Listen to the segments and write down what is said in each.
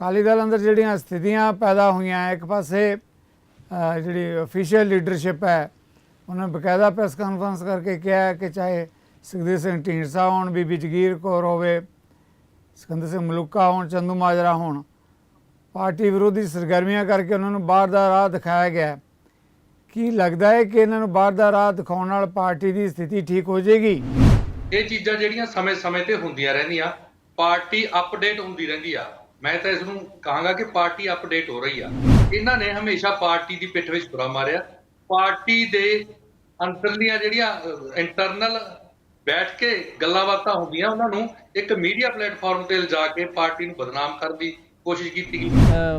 ਅਕਾਲੀ ਦਲ ਅੰਦਰ ਜਿਹੜੀਆਂ ਸਥਿਤੀਆਂ ਪੈਦਾ ਹੋਈਆਂ, ਇੱਕ ਪਾਸੇ ਜਿਹੜੀ ਅਫੀਸ਼ੀਅਲ ਲੀਡਰਸ਼ਿਪ ਹੈ, ਉਹਨਾਂ ਬਕਾਇਦਾ ਪ੍ਰੈਸ ਕਾਨਫਰੰਸ ਕਰਕੇ ਕਿਹਾ ਕਿ ਚਾਹੇ ਸੁਖਦੇਵ ਸਿੰਘ ਢੀਂਡਸਾ ਹੋਣ, ਬੀਬੀ ਜਗੀਰ ਕੌਰ ਹੋਵੇ, ਸਿਕੰਦਰ ਸਿੰਘ ਮਲੂਕਾ ਹੋਣ, ਚੰਦੂ ਮਾਜਰਾ ਹੋਣ, ਪਾਰਟੀ ਵਿਰੋਧੀ ਸਰਗਰਮੀਆਂ ਕਰਕੇ ਉਹਨਾਂ ਨੂੰ ਬਾਹਰ ਦਾ ਰਾਹ ਦਿਖਾਇਆ ਗਿਆ ਕੀ ਲੱਗਦਾ ਹੈ ਕਿ ਇਹਨਾਂ ਨੂੰ ਬਾਹਰ ਦਾ ਰਾਹ ਦਿਖਾਉਣ ਨਾਲ ਪਾਰਟੀ ਦੀ ਸਥਿਤੀ ਠੀਕ ਹੋ ਜਾਏਗੀ? ਇਹ ਚੀਜ਼ਾਂ ਜਿਹੜੀਆਂ ਸਮੇਂ-ਸਮੇਂ ਤੇ ਹੁੰਦੀਆਂ ਰਹਿੰਦੀਆਂ, ਪਾਰਟੀ ਅਪਡੇਟ ਹੁੰਦੀ ਰਹਿੰਦੀ ਆ। ਮੈਂ ਤਾਂ ਇਸ ਨੂੰ ਕਹਾਂਗਾ ਕਿ ਪਾਰਟੀ ਅਪਡੇਟ ਹੋ ਰਹੀ ਆ। ਇਹਨਾਂ ਨੇ ਹਮੇਸ਼ਾ ਪਾਰਟੀ ਦੀ ਪਿੱਠ ਵਿੱਚ ਬੁਰਾ ਮਾਰਿਆ। ਪਾਰਟੀ ਦੇ ਅੰਦਰਲੀਆਂ ਜਿਹੜੀਆਂ ਇੰਟਰਨਲ ਬੈਠ ਕੇ ਗੱਲਾਂ ਬਾਤਾਂ ਹੁੰਦੀਆਂ, ਉਹਨਾਂ ਨੂੰ ਇੱਕ ਮੀਡੀਆ ਪਲੇਟਫਾਰਮ ਤੇ ਲਿਜਾ ਕੇ ਪਾਰਟੀ ਨੂੰ ਬਦਨਾਮ ਕਰਨ ਦੀ ਕੋਸ਼ਿਸ਼ ਕੀਤੀ ਗਈ।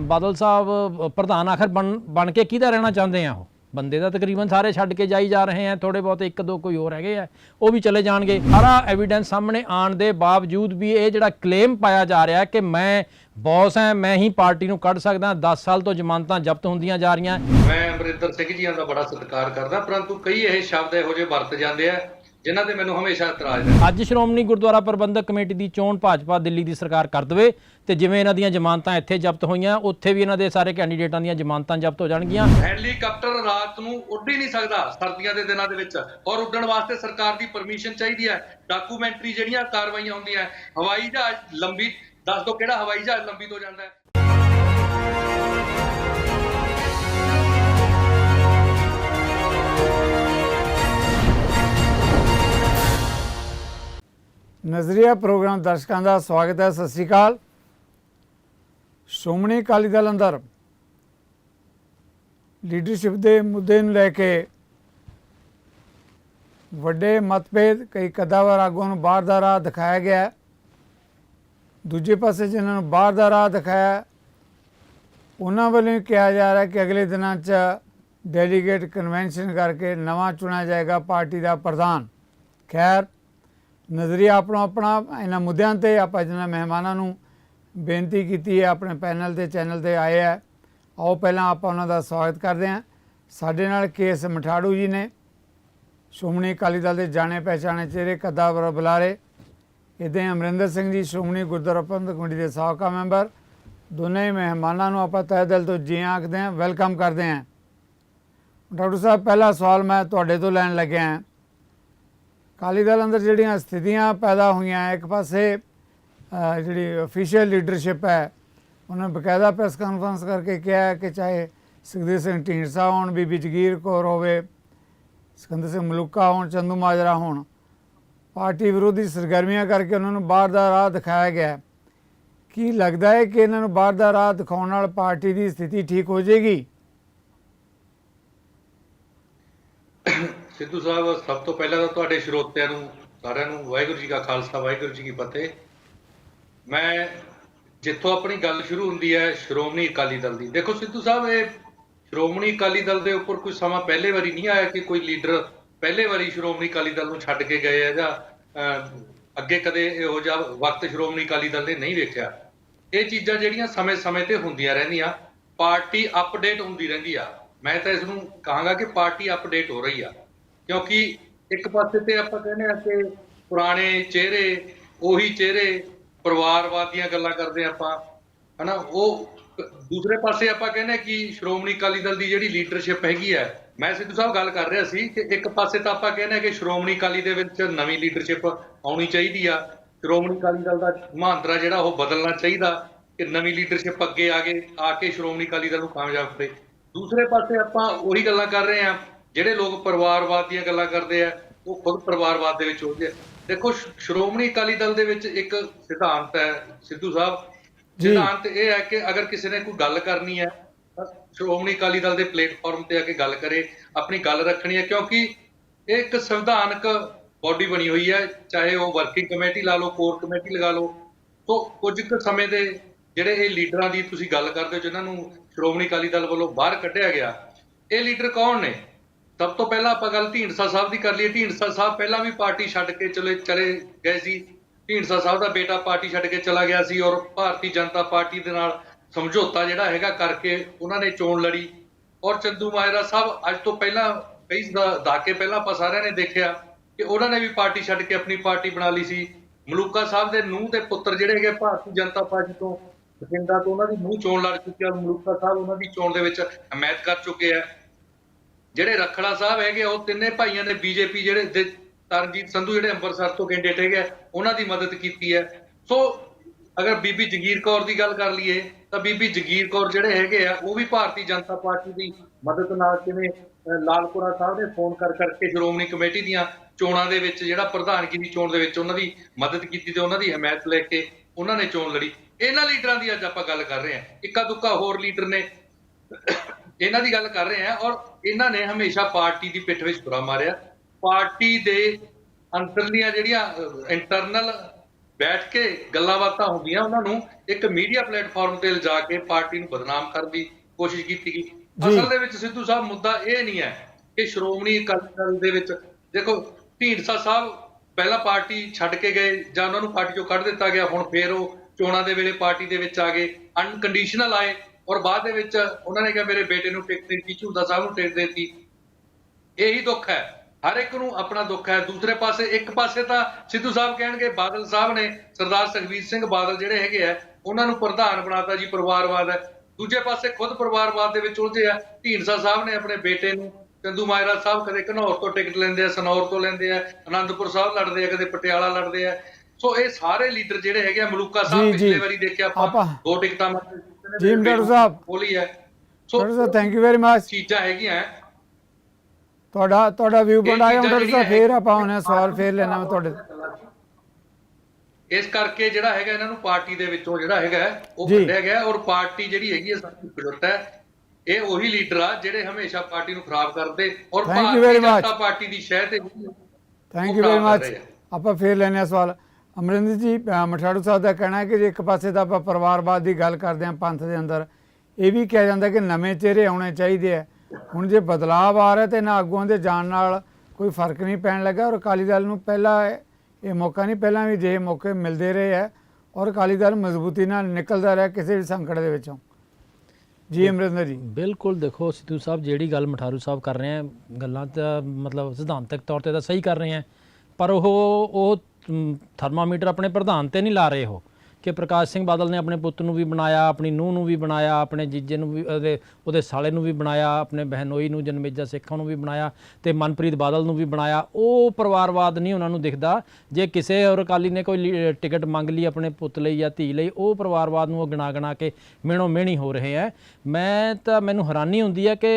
ਬਾਦਲ ਸਾਹਿਬ, ਪ੍ਰਧਾਨ ਆਖਰ ਬਣ ਬਣ ਕੇ ਕਿਹਦਾ ਰਹਿਣਾ ਚਾਹੁੰਦੇ ਆ ਉਹ? ਬੰਦੇ ਦਾ ਤਕਰੀਬਨ ਸਾਰੇ ਛੱਡ ਕੇ ਜਾਈ ਜਾ ਰਹੇ ਆ ਥੋੜੇ ਬਹੁਤ ਇੱਕ ਦੋ ਕੋਈ ਹੋਰ ਹੈਗੇ ਆ, ਉਹ ਵੀ ਚਲੇ ਜਾਣਗੇ। ਸਾਰਾ ਐਵੀਡੈਂਸ ਸਾਹਮਣੇ ਆਉਣ ਦੇ ਬਾਵਜੂਦ ਵੀ ਇਹ ਜਿਹੜਾ ਕਲੇਮ ਪਾਇਆ ਜਾ ਰਿਹਾ ਕਿ ਮੈਂ ਬੌਸ ਹਾਂ ਮੈਂ ਹੀ ਪਾਰਟੀ ਨੂੰ ਕੱਢ ਸਕਦਾ 10 ਸਾਲ ਤੋਂ ਜ਼ਮਾਨਤਾਂ ਜ਼ਬਤ ਹੁੰਦੀਆਂ ਜਾ ਰਹੀਆਂ। ਮੈਂ ਅਮਰਿੰਦਰ ਸਿੰਘ ਜੀਆਂ ਦਾ ਬੜਾ ਸਤਿਕਾਰ ਕਰਦਾ ਪਰੰਤੂ ਕਈ ਇਹ ਸ਼ਬਦ ਇਹੋ ਜਿਹੇ ਵਰਤ ਜਾਂਦੇ ਆ ਜਿਨ੍ਹਾਂ ਤੇ ਮੈਨੂੰ ਹਮੇਸ਼ਾ ਇਤਰਾਜ਼ ਹੈ ਅੱਜ ਸ਼੍ਰੋਮਣੀ ਗੁਰਦੁਆਰਾ ਪ੍ਰਬੰਧਕ ਕਮੇਟੀ ਦੀ ਚੋਣ ਭਾਜਪਾ ਦਿੱਲੀ ਦੀ ਸਰਕਾਰ ਕਰ ਦੇਵੇ ਤੇ ਜਿਵੇਂ ਇਹਨਾਂ ਦੀਆਂ ਜ਼ਮਾਨਤਾਂ ਇੱਥੇ ਜ਼ਬਤ ਹੋਈਆਂ ਉੱਥੇ ਵੀ ਇਹਨਾਂ ਦੇ ਸਾਰੇ ਕੈਂਡੀਡੇਟਾਂ ਦੀਆਂ ਜ਼ਮਾਨਤਾਂ ਜ਼ਬਤ ਹੋ ਜਾਣਗੀਆਂ। ਹੈਲੀਕਾਪਟਰ ਰਾਤ ਨੂੰ ਉੱਡ ਹੀ ਨਹੀਂ ਸਕਦਾ ਸਰਦੀਆਂ ਦੇ ਦਿਨਾਂ ਦੇ ਵਿੱਚ ਔਰ ਉੱਡਣ ਵਾਸਤੇ ਸਰਕਾਰ ਦੀ ਪਰਮਿਸ਼ਨ ਚਾਹੀਦੀ ਹੈ। ਡਾਕੂਮੈਂਟਰੀ ਜਿਹੜੀਆਂ ਕਾਰਵਾਈਆਂ ਹੁੰਦੀਆਂ ਹਵਾਈ ਜਹਾਜ਼ ਲੰਬੀ ਦੱਸ ਦੋ ਕਿਹੜਾ ਹਵਾਈ ਜਹਾਜ਼ ਲੰਬੀ ਤੋਂ ਜਾਂਦਾ ਹੈ ਨਜ਼ਰੀਆ ਪ੍ਰੋਗਰਾਮ ਦਰਸ਼ਕਾਂ ਦਾ ਸਵਾਗਤ ਹੈ, ਸਤਿ ਸ੍ਰੀ ਅਕਾਲ ਸ਼੍ਰੋਮਣੀ ਅਕਾਲੀ ਦਲ ਅੰਦਰ ਲੀਡਰਸ਼ਿਪ ਦੇ ਮੁੱਦੇ ਨੂੰ ਲੈ ਕੇ ਵੱਡੇ ਮਤਭੇਦ, ਕਈ ਕਦਾਵਰ ਆਗੂਆਂ ਨੂੰ ਬਾਹਰ ਦਾ ਰਾਹ ਦਿਖਾਇਆ ਗਿਆ ਹੈ। ਦੂਜੇ ਪਾਸੇ ਜਿਨ੍ਹਾਂ ਨੂੰ ਬਾਹਰ ਦਾ ਰਾਹ ਦਿਖਾਇਆ, ਉਹਨਾਂ ਵੱਲੋਂ ਇਹ ਕਿਹਾ ਜਾ ਰਿਹਾ ਕਿ ਅਗਲੇ ਦਿਨਾਂ 'ਚ ਡੈਲੀਗੇਟ ਕਨਵੈਨਸ਼ਨ ਕਰਕੇ ਨਵਾਂ ਚੁਣਿਆ ਜਾਏਗਾ ਪਾਰਟੀ ਦਾ ਪ੍ਰਧਾਨ। ਖੈਰ ਨਜ਼ਰੀਆ ਆਪਣਾ ਆਪਣਾ, ਇਹਨਾਂ ਮੁੱਦਿਆਂ ਤੇ ਆਪਾਂ ਜਿਹਨਾਂ ਮਹਿਮਾਨਾਂ ਨੂੰ ਬੇਨਤੀ ਕੀਤੀ ਹੈ, ਆਪਣੇ ਪੈਨਲ ਤੇ ਚੈਨਲ ਤੇ ਆਏ ਆ ਆਓ ਪਹਿਲਾਂ ਆਪਾਂ ਉਹਨਾਂ ਦਾ ਸਵਾਗਤ ਕਰਦੇ ਹਾਂ। ਸਾਡੇ ਨਾਲ ਕੇਸ ਮਠਾੜੂ ਜੀ ਨੇ, ਸ਼੍ਰੋਮਣੀ ਅਕਾਲੀ ਦਲ ਦੇ ਜਾਣੇ ਪਹਿਚਾਣੇ ਚਿਹਰੇ, ਕਦਾਵਰ ਬੁਲਾਰੇ ਇੱਦਾਂ ਹੀ ਅਮਰਿੰਦਰ ਸਿੰਘ ਜੀ, ਸ਼੍ਰੋਮਣੀ ਗੁਰਦੁਆਰਾ ਪ੍ਰਬੰਧਕ ਕਮੇਟੀ ਦੇ ਸਾਬਕਾ ਮੈਂਬਰ, ਦੋਨੇ ਹੀ ਮਹਿਮਾਨਾਂ ਨੂੰ ਆਪਾਂ ਤਹਿ ਦਿਲ ਤੋਂ ਜੀ ਆਖਦੇ ਹਾਂ, ਵੈਲਕਮ ਕਰਦੇ ਹਾਂ। ਡਾਕਟਰ ਸਾਹਿਬ, ਪਹਿਲਾ ਸਵਾਲ ਮੈਂ ਤੁਹਾਡੇ ਤੋਂ ਲੈਣ ਲੱਗਿਆ ਹਾਂ। ਅਕਾਲੀ ਦਲ ਅੰਦਰ ਜਿਹੜੀਆਂ ਸਥਿਤੀਆਂ ਪੈਦਾ ਹੋਈਆਂ, ਇੱਕ ਪਾਸੇ ਜਿਹੜੀ ਅਫੀਸ਼ੀਅਲ ਲੀਡਰਸ਼ਿਪ ਹੈ, ਉਹਨਾਂ ਬਕਾਇਦਾ ਪ੍ਰੈਸ ਕਾਨਫਰੰਸ ਕਰਕੇ ਕਿਹਾ ਕਿ ਚਾਹੇ ਸੁਖਦੇਵ ਸਿੰਘ ਢੀਂਡਸਾ ਹੋਣ, ਬੀਬੀ ਜਗੀਰ ਕੌਰ ਹੋਵੇ, ਸਿਕੰਦਰ ਸਿੰਘ ਮਲੂਕਾ ਹੋਣ, ਚੰਦੂ ਮਾਜਰਾ ਹੋਣ ਪਾਰਟੀ ਵਿਰੋਧੀ ਸਰਗਰਮੀਆਂ ਕਰਕੇ ਉਹਨਾਂ ਨੂੰ ਬਾਹਰ ਦਾ ਰਾਹ ਦਿਖਾਇਆ ਗਿਆ ਕੀ ਲੱਗਦਾ ਹੈ ਕਿ ਇਹਨਾਂ ਨੂੰ ਬਾਹਰ ਦਾ ਰਾਹ ਦਿਖਾਉਣ ਨਾਲ ਪਾਰਟੀ ਦੀ ਸਥਿਤੀ ਠੀਕ ਹੋ ਜਾਏਗੀ? ਸਿੱਧੂ ਸਾਹਿਬ, ਸਭ ਤੋਂ ਪਹਿਲਾਂ ਤਾਂ ਤੁਹਾਡੇ ਸਰੋਤਿਆਂ ਨੂੰ, ਸਾਰਿਆਂ ਨੂੰ ਵਾਹਿਗੁਰੂ ਜੀ ਕਾ ਖਾਲਸਾ, ਵਾਹਿਗੁਰੂ ਜੀ ਕੀ ਫਤਿਹ। ਮੈਂ ਜਿੱਥੋਂ ਆਪਣੀ ਗੱਲ ਸ਼ੁਰੂ ਹੁੰਦੀ ਹੈ, ਸ਼੍ਰੋਮਣੀ ਅਕਾਲੀ ਦਲ ਦੀ। ਦੇਖੋ ਸਿੱਧੂ ਸਾਹਿਬ, ਇਹ ਸ਼੍ਰੋਮਣੀ ਅਕਾਲੀ ਦਲ ਦੇ ਉੱਪਰ ਕੋਈ ਸਮਾਂ ਪਹਿਲੇ ਵਾਰੀ ਨਹੀਂ ਆਇਆ ਕਿ ਕੋਈ ਲੀਡਰ ਪਹਿਲੇ ਵਾਰੀ ਸ਼੍ਰੋਮਣੀ ਅਕਾਲੀ ਦਲ ਨੂੰ ਛੱਡ ਕੇ ਗਏ ਆ ਜਾਂ ਅੱਗੇ ਕਦੇ ਇਹੋ ਜਿਹਾ ਵਕਤ ਸ਼੍ਰੋਮਣੀ ਅਕਾਲੀ ਦਲ ਨੇ ਨਹੀਂ ਵੇਖਿਆ। ਇਹ ਚੀਜ਼ਾਂ ਜਿਹੜੀਆਂ ਸਮੇਂ-ਸਮੇਂ ਤੇ ਹੁੰਦੀਆਂ ਰਹਿੰਦੀਆਂ, ਪਾਰਟੀ ਅਪਡੇਟ ਹੁੰਦੀ ਰਹਿੰਦੀ ਆ। ਮੈਂ ਤਾਂ ਇਸ ਨੂੰ ਕਹਾਂਗਾ ਕਿ ਪਾਰਟੀ ਅਪਡੇਟ ਹੋ ਰਹੀ ਆ। ਕਿਉਂਕਿ ਇੱਕ ਪਾਸੇ ਤੇ ਆਪਾਂ ਕਹਿੰਦੇ ਆ ਕਿ ਪੁਰਾਣੇ ਚਿਹਰੇ, ਉਹੀ ਚਿਹਰੇ ਪਰਿਵਾਰਵਾਦ ਦੀਆਂ ਗੱਲਾਂ ਕਰਦੇ ਆਪਾਂ, ਹਨਾ? ਉਹ, ਦੂਸਰੇ ਪਾਸੇ ਆਪਾਂ ਕਹਿੰਦੇ ਆ ਕਿ ਸ਼੍ਰੋਮਣੀ ਅਕਾਲੀ ਦਲ ਦੀ ਜਿਹੜੀ ਲੀਡਰਸ਼ਿਪ ਹੈਗੀ ਹੈ ਮੈਂ ਸਿੱਧੂ ਸਾਹਿਬ ਗੱਲ ਕਰ ਰਿਹਾ ਸੀ ਕਿ ਇੱਕ ਪਾਸੇ ਤਾਂ ਆਪਾਂ ਕਹਿੰਦੇ ਆ ਕਿ ਸ਼੍ਰੋਮਣੀ ਅਕਾਲੀ ਦੇ ਵਿੱਚ ਨਵੀਂ ਲੀਡਰਸ਼ਿਪ ਆਉਣੀ ਚਾਹੀਦੀ ਆ। ਸ਼੍ਰੋਮਣੀ ਅਕਾਲੀ ਦਲ ਦਾ ਮਹਾਂਦਰਾ ਜਿਹੜਾ ਉਹ ਬਦਲਣਾ ਚਾਹੀਦਾ ਕਿ ਨਵੀਂ ਲੀਡਰਸ਼ਿਪ ਅੱਗੇ ਆ ਕੇ ਆ ਕੇ ਸ਼੍ਰੋਮਣੀ ਅਕਾਲੀ ਦਲ ਨੂੰ ਕਾਮਯਾਬ ਕਰੇ। ਦੂਸਰੇ ਪਾਸੇ ਆਪਾਂ ਉਹੀ ਗੱਲਾਂ ਕਰ ਰਹੇ ਆ ਜਿਹੜੇ ਲੋਕ ਪਰਿਵਾਰਵਾਦ ਦੀਆਂ ਗੱਲਾਂ ਕਰਦੇ ਆ ਉਹ ਖੁਦ ਪਰਿਵਾਰਵਾਦ ਦੇ ਵਿੱਚ ਹੋਦੇ ਆ ਦੇਖੋ ਸ਼੍ਰੋਮਣੀ ਅਕਾਲੀ ਦਲ ਦੇ ਵਿੱਚ ਇੱਕ ਸਿਧਾਂਤ ਹੈ ਸਿੱਧੂ ਸਾਹਿਬ। ਸਿਧਾਂਤ ਇਹ ਹੈ ਕਿ ਅਗਰ ਕਿਸੇ ਨੇ ਕੋਈ ਗੱਲ ਕਰਨੀ ਹੈ ਸ਼੍ਰੋਮਣੀ ਅਕਾਲੀ ਦਲ ਦੇ ਪਲੇਟਫਾਰਮ ਤੇ ਆ ਕੇ ਗੱਲ ਕਰੇ, ਆਪਣੀ ਗੱਲ ਰੱਖਣੀ ਹੈ, ਕਿਉਂਕਿ ਇਹ ਇੱਕ ਸੰਵਿਧਾਨਕ ਬਾਡੀ ਬਣੀ ਹੋਈ ਹੈ, ਚਾਹੇ ਉਹ ਵਰਕਿੰਗ ਕਮੇਟੀ ਲਾ ਲਓ ਕੋਰ ਕਮੇਟੀ ਲਗਾ ਲਓ। ਤੋਂ ਕੁਝ ਕੁ ਸਮੇਂ ਦੇ ਜਿਹੜੇ ਇਹ ਲੀਡਰਾਂ ਦੀ ਤੁਸੀਂ ਗੱਲ ਕਰਦੇ ਹੋ, ਜਿਨ੍ਹਾਂ ਨੂੰ ਸ਼੍ਰੋਮਣੀ ਅਕਾਲੀ ਦਲ ਵੱਲੋਂ ਬਾਹਰ ਕੱਢਿਆ ਗਿਆ, ਇਹ ਲੀਡਰ ਕੌਣ ਨੇ? ਸਭ ਤੋਂ ਪਹਿਲਾਂ ਆਪਾਂ ਗੱਲ ਢੀਂਡਸਾ ਸਾਹਿਬ ਦੀ ਕਰ ਲਈਏ। ਢੀਂਡਸਾ ਸਾਹਿਬ ਪਹਿਲਾਂ ਵੀ ਪਾਰਟੀ ਛੱਡ ਕੇ ਚਲੇ ਚਲੇ ਗਏ ਸੀ। ਢੀਂਡਸਾ ਸਾਹਿਬ ਦਾ ਬੇਟਾ ਪਾਰਟੀ ਛੱਡ ਕੇ ਚਲਾ ਗਿਆ ਸੀ ਔਰ ਭਾਰਤੀ ਜਨਤਾ ਪਾਰਟੀ ਦੇ ਨਾਲ ਸਮਝੌਤਾ ਜਿਹੜਾ ਹੈਗਾ ਕਰਕੇ ਉਹਨਾਂ ਨੇ ਚੋਣ ਲੜੀ ਔਰ ਚੰਦੂ ਮਾਜਰਾ ਸਾਹਿਬ ਅੱਜ ਤੋਂ ਪਹਿਲਾਂ ਕਈ ਦ- ਦਹਾਕੇ ਪਹਿਲਾਂ ਆਪਾਂ ਸਾਰਿਆਂ ਨੇ ਦੇਖਿਆ ਕਿ ਉਹਨਾਂ ਨੇ ਵੀ ਪਾਰਟੀ ਛੱਡ ਕੇ ਆਪਣੀ ਪਾਰਟੀ ਬਣਾ ਲਈ ਸੀ। ਮਲੂਕਾ ਸਾਹਿਬ ਦੇ ਨੂੰਹ ਦੇ ਪੁੱਤਰ ਜਿਹੜੇ ਹੈਗੇ ਭਾਰਤੀ ਜਨਤਾ ਪਾਰਟੀ ਤੋਂ ਬਠਿੰਡਾ ਤੋਂ ਉਹਨਾਂ ਦੀ ਨੂੰਹ ਚੋਣ ਲੜ ਚੁੱਕੇ ਆ ਮਲੂਕਾ ਸਾਹਿਬ ਉਹਨਾਂ ਦੀ ਚੋਣ ਦੇ ਵਿੱਚ ਹਮਾਇਤ ਕਰ ਚੁੱਕੇ ਆ। ਜਿਹੜੇ ਰਖੜਾ ਸਾਹਿਬ ਹੈਗੇ ਉਹ ਤਿੰਨੇ ਭਾਈਆਂ ਨੇ ਬੀਜੇਪੀ ਜਿਹੜੇ ਤਰਨਜੀਤ ਸੰਧੂ ਜਿਹੜੇ ਅੰਮ੍ਰਿਤਸਰ ਤੋਂ ਕੈਂਡੀਡੇਟ ਹੈਗੇ ਆ, ਉਹਨਾਂ ਦੀ ਮਦਦ ਕੀਤੀ ਹੈ। ਸੋ ਅਗਰ ਬੀਬੀ ਜਗੀਰ ਕੌਰ ਦੀ ਗੱਲ ਕਰ ਲਈਏ ਤਾਂ ਬੀਬੀ ਜਗੀਰ ਕੌਰ ਜਿਹੜੇ ਹੈਗੇ ਆ, ਉਹ ਵੀ ਭਾਰਤੀ ਜਨਤਾ ਪਾਰਟੀ ਦੀ ਮਦਦ ਨਾਲ ਕਿਵੇਂ ਲਾਲਪੁਰਾ ਸਾਹਿਬ ਨੇ ਫੋਨ ਕਰ ਕਰਕੇ ਸ਼੍ਰੋਮਣੀ ਕਮੇਟੀ ਦੀਆਂ ਚੋਣਾਂ ਦੇ ਵਿੱਚ ਜਿਹੜਾ ਪ੍ਰਧਾਨਗੀ ਦੀ ਚੋਣ ਦੇ ਵਿੱਚ ਉਹਨਾਂ ਦੀ ਮਦਦ ਕੀਤੀ ਤੇ ਉਹਨਾਂ ਦੀ ਹਮਾਇਤ ਲੈ ਕੇ ਉਹਨਾਂ ਨੇ ਚੋਣ ਲੜੀ। ਇਹਨਾਂ ਲੀਡਰਾਂ ਦੀ ਅੱਜ ਆਪਾਂ ਗੱਲ ਕਰ ਰਹੇ ਹਾਂ। ਇੱਕਾ ਦੁੱਕਾ ਹੋਰ ਲੀਡਰ ਨੇ ਇਹਨਾਂ ਦੀ ਗੱਲ ਕਰ ਰਹੇ ਹਾਂ ਔਰ ਇਹਨਾਂ ਨੇ ਹਮੇਸ਼ਾ ਪਾਰਟੀ ਦੀ ਪਿੱਠ ਵਿੱਚ ਬੁਰਾ ਮਾਰਿਆ। ਪਾਰਟੀ ਦੇ ਅੰਦਰਲੀਆਂ ਜਿਹੜੀਆਂ ਇੰਟਰਨਲ ਬੈਠ ਕੇ ਗੱਲਾਂ ਬਾਤਾਂ ਹੁੰਦੀਆਂ ਉਹਨਾਂ ਨੂੰ ਇੱਕ ਮੀਡੀਆ ਪਲੇਟਫਾਰਮ ਤੇ ਲਿਜਾ ਕੇ ਪਾਰਟੀ ਨੂੰ ਬਦਨਾਮ ਕਰਨ ਦੀ ਕੋਸ਼ਿਸ਼ ਕੀਤੀ ਗਈ। ਅਸਲ ਦੇ ਵਿੱਚ ਸਿੱਧੂ ਸਾਹਿਬ ਮੁੱਦਾ ਇਹ ਨਹੀਂ ਹੈ ਕਿ ਸ਼੍ਰੋਮਣੀ ਅਕਾਲੀ ਦਲ ਦੇ ਵਿੱਚ ਦੇਖੋ ਢੀਂਡਸਾ ਸਾਹਿਬ ਪਹਿਲਾਂ ਪਾਰਟੀ ਛੱਡ ਕੇ ਗਏ ਜਾਂ ਉਹਨਾਂ ਨੂੰ ਪਾਰਟੀ ਚੋਂ ਕੱਢ ਦਿੱਤਾ ਗਿਆ ਹੁਣ ਫੇਰ ਉਹ ਚੋਣਾਂ ਦੇ ਵੇਲੇ ਪਾਰਟੀ ਦੇ ਵਿੱਚ ਆ ਗਏ ਅਨਕੰਡੀਸ਼ਨਲ ਆਏ ਔਰ ਬਾਅਦ ਦੇ ਵਿੱਚ ਉਹਨਾਂ ਨੇ ਕਿਹਾ ਮੇਰੇ ਬੇਟੇ ਨੂੰ ਟਿਕਟ ਦਿੱਤੀ ਝੂਦਾ ਸਾਹਿਬ ਨੂੰ ਟਿਕਟ ਦਿੱਤੀ। ਇਹੀ ਦੁੱਖ ਹੈ। ਹਰ ਇੱਕ ਨੂੰ ਆਪਣਾ ਦੁੱਖ ਹੈ ਦੂਸਰੇ ਪਾਸੇ ਇੱਕ ਪਾਸੇ ਤਾਂ ਸਿੱਧੂ ਸਾਹਿਬ ਕਹਿਣਗੇ ਬਾਦਲ ਸਾਹਿਬ ਨੇ ਸਰਦਾਰ ਸੁਖਬੀਰ ਸਿੰਘ ਬਾਦਲ ਜਿਹੜੇ ਹੈਗੇ ਆ ਉਹਨਾਂ ਨੂੰ ਪ੍ਰਧਾਨ ਬਣਾਤਾ ਜੀ ਪਰਿਵਾਰਵਾਦ ਹੈ ਦੂਜੇ ਪਾਸੇ ਖੁਦ ਪਰਿਵਾਰਵਾਦ ਦੇ ਵਿੱਚ ਉਲਝੇ ਆ ਢੀਂਡਸਾ ਸਾਹਿਬ ਨੇ ਆਪਣੇ ਬੇਟੇ ਨੂੰ ਚੰਦੂ ਮਾਇਰਾ ਸਾਹਿਬ ਕਦੇ ਘਨੌਰ ਤੋਂ ਟਿਕਟ ਲੈਂਦੇ ਆ ਸਨੌਰ ਤੋਂ ਲੈਂਦੇ ਆ ਆਨੰਦਪੁਰ ਸਾਹਿਬ ਲੜਦੇ ਆ ਕਦੇ ਪਟਿਆਲਾ ਲੜਦੇ ਆ ਸੋ ਇਹ ਸਾਰੇ ਲੀਡਰ ਜਿਹੜੇ ਹੈਗੇ ਆ ਮਲੂਕਾ ਸਾਹਿਬ। ਪਿਛਲੇ ਵਾਰੀ ਦੇਖਿਆ ਆਪਾਂ ਦੋ ਟਿਕਟਾਂ ਮਤ ਜੀ, ਡਾਕਟਰ ਸਾਹਿਬ। ਬੋਲੀ ਹੈ so thank you very much ਚੀਜ਼ਾਂ ਹੈਗੀਆਂ। ਤੁਹਾਡਾ ਤੁਹਾਡਾ ਵਿਊ ਪੁਆਇੰਟ ਆਇਆ ਸਾਹਿਬ ਜਿਹੜੀਆਂ ਫੇਰ ਆਪਾਂ ਹੁਣ ਸਵਾਲ ਫੇਰ ਲੈਣਾ ਮੈਂ ਤੁਹਾਡੇ ਇਸ ਕਰਕੇ ਜਿਹੜਾ ਹੈਗਾ ਇਹਨਾਂ ਨੂੰ ਪਾਰਟੀ ਦੇ ਵਿੱਚੋਂ ਜਿਹੜਾ ਹੈਗਾ ਉਹ। ਕੱਢਿਆ ਗਿਆ ਔਰ ਪਾਰਟੀ ਜਿਹੜੀ ਹੈਗੀ ਹੈ ਸਾਡੀ ਵਿਰੁੱਧ ਹੈ ਇਹ ਉਹੀ ਲੀਡਰ ਆ ਜਿਹੜੇ ਹਮੇਸ਼ਾ ਪਾਰਟੀ ਨੂੰ ਖਰਾਬ ਕਰਦੇ ਔਰ ਭਾਰਤੀ. ਜਨਤਾ ਪਾਰਟੀ ਦੀ ਸ਼ਹਿ ਤੇ ਥੈਂਕ ਯੂ ਵੈਰੀ ਮਚ ਆ। ਆਪਾਂ ਫੇਰ ਲੈਣੇ ਆ ਸਵਾਲ ਅਮਰਿੰਦਰ ਜੀ ਮਠਾੜੂ ਸਾਹਿਬ ਦਾ ਕਹਿਣਾ ਹੈ ਕਿ ਜੇ ਇੱਕ ਪਾਸੇ ਤਾਂ ਆਪਾਂ ਪਰਿਵਾਰਵਾਦ ਦੀ ਗੱਲ ਕਰਦੇ ਹਾਂ ਪੰਥ ਦੇ ਅੰਦਰ ਇਹ ਵੀ ਕਿਹਾ ਜਾਂਦਾ ਕਿ ਨਵੇਂ ਚਿਹਰੇ ਆਉਣੇ ਚਾਹੀਦੇ ਆ ਹੁਣ ਜੇ ਬਦਲਾਅ ਆ ਰਿਹਾ ਤੇ ਇਹਨਾਂ ਆਗੂਆਂ ਦੇ ਜਾਣ ਨਾਲ ਕੋਈ ਫ਼ਰਕ ਨਹੀਂ ਪੈਣ ਲੱਗਾ ਔਰ ਅਕਾਲੀ ਦਲ ਨੂੰ ਪਹਿਲਾਂ ਇਹ- ਮੌਕਾ ਨਹੀਂ, ਪਹਿਲਾਂ ਵੀ ਜੇ ਮੌਕੇ ਮਿਲਦੇ ਰਹੇ ਹੈ ਔਰ ਅਕਾਲੀ ਦਲ ਮਜ਼ਬੂਤੀ ਨਾਲ ਨਿਕਲਦਾ ਰਿਹਾ ਕਿਸੇ ਵੀ ਸੰਕਟ ਦੇ ਵਿੱਚੋਂ। ਜੀ, ਅਮਰਿੰਦਰ ਜੀ। ਬਿਲਕੁਲ ਦੇਖੋ, ਸਿੱਧੂ ਸਾਹਿਬ ਜਿਹੜੀ ਗੱਲ ਮਠਾਰੂ ਸਾਹਿਬ ਕਰ ਰਹੇ ਆ ਗੱਲਾਂ ਤਾਂ ਮਤਲਬ ਸਿਧਾਂਤਕ ਤੌਰ ਤੇ ਤਾਂ ਸਹੀ ਕਰ ਰਹੇ ਆ ਪਰ ਉਹ ਉਹ ਥਰਮਾਮੀਟਰ ਆਪਣੇ ਪ੍ਰਧਾਨ ਤੇ ਨਹੀਂ ਲਾ ਰਹੇ ਉਹ। ਕਿ ਪ੍ਰਕਾਸ਼ ਸਿੰਘ ਬਾਦਲ ਨੇ ਆਪਣੇ ਪੁੱਤ ਨੂੰ ਵੀ ਬਣਾਇਆ, ਆਪਣੀ ਨੂੰਹ ਨੂੰ ਵੀ ਬਣਾਇਆ, ਆਪਣੇ ਜੀਜੇ ਨੂੰ ਵੀ, ਉਹਦੇ ਉਹਦੇ ਸਾਲੇ ਨੂੰ ਵੀ ਬਣਾਇਆ, ਆਪਣੇ ਬਹਿਨੋਈ ਨੂੰ, ਜਨਮੇਜਾ ਸਿੱਖਾਂ ਨੂੰ ਵੀ ਬਣਾਇਆ ਤੇ ਮਨਪ੍ਰੀਤ ਬਾਦਲ ਨੂੰ ਵੀ ਬਣਾਇਆ। ਉਹ ਪਰਿਵਾਰਵਾਦ ਨਹੀਂ ਉਹਨਾਂ ਨੂੰ ਦਿਖਦਾ। ਜੇ ਕਿਸੇ ਔਰ ਅਕਾਲੀ ਨੇ ਕੋਈ ਲੀ- ਟਿਕਟ ਮੰਗ ਲਈ ਆਪਣੇ ਪੁੱਤ ਲਈ ਜਾਂ ਧੀ ਲਈ, ਉਹ ਪਰਿਵਾਰਵਾਦ ਨੂੰ ਉਹ ਗਿਣਾ ਗਿਣਾ ਕੇ ਮਿਹਣੋ ਮਿਹਣੀ ਹੋ ਰਹੇ ਹੈ। ਮੈਂ ਤਾਂ, ਮੈਨੂੰ ਹੈਰਾਨੀ ਹੁੰਦੀ ਹੈ ਕਿ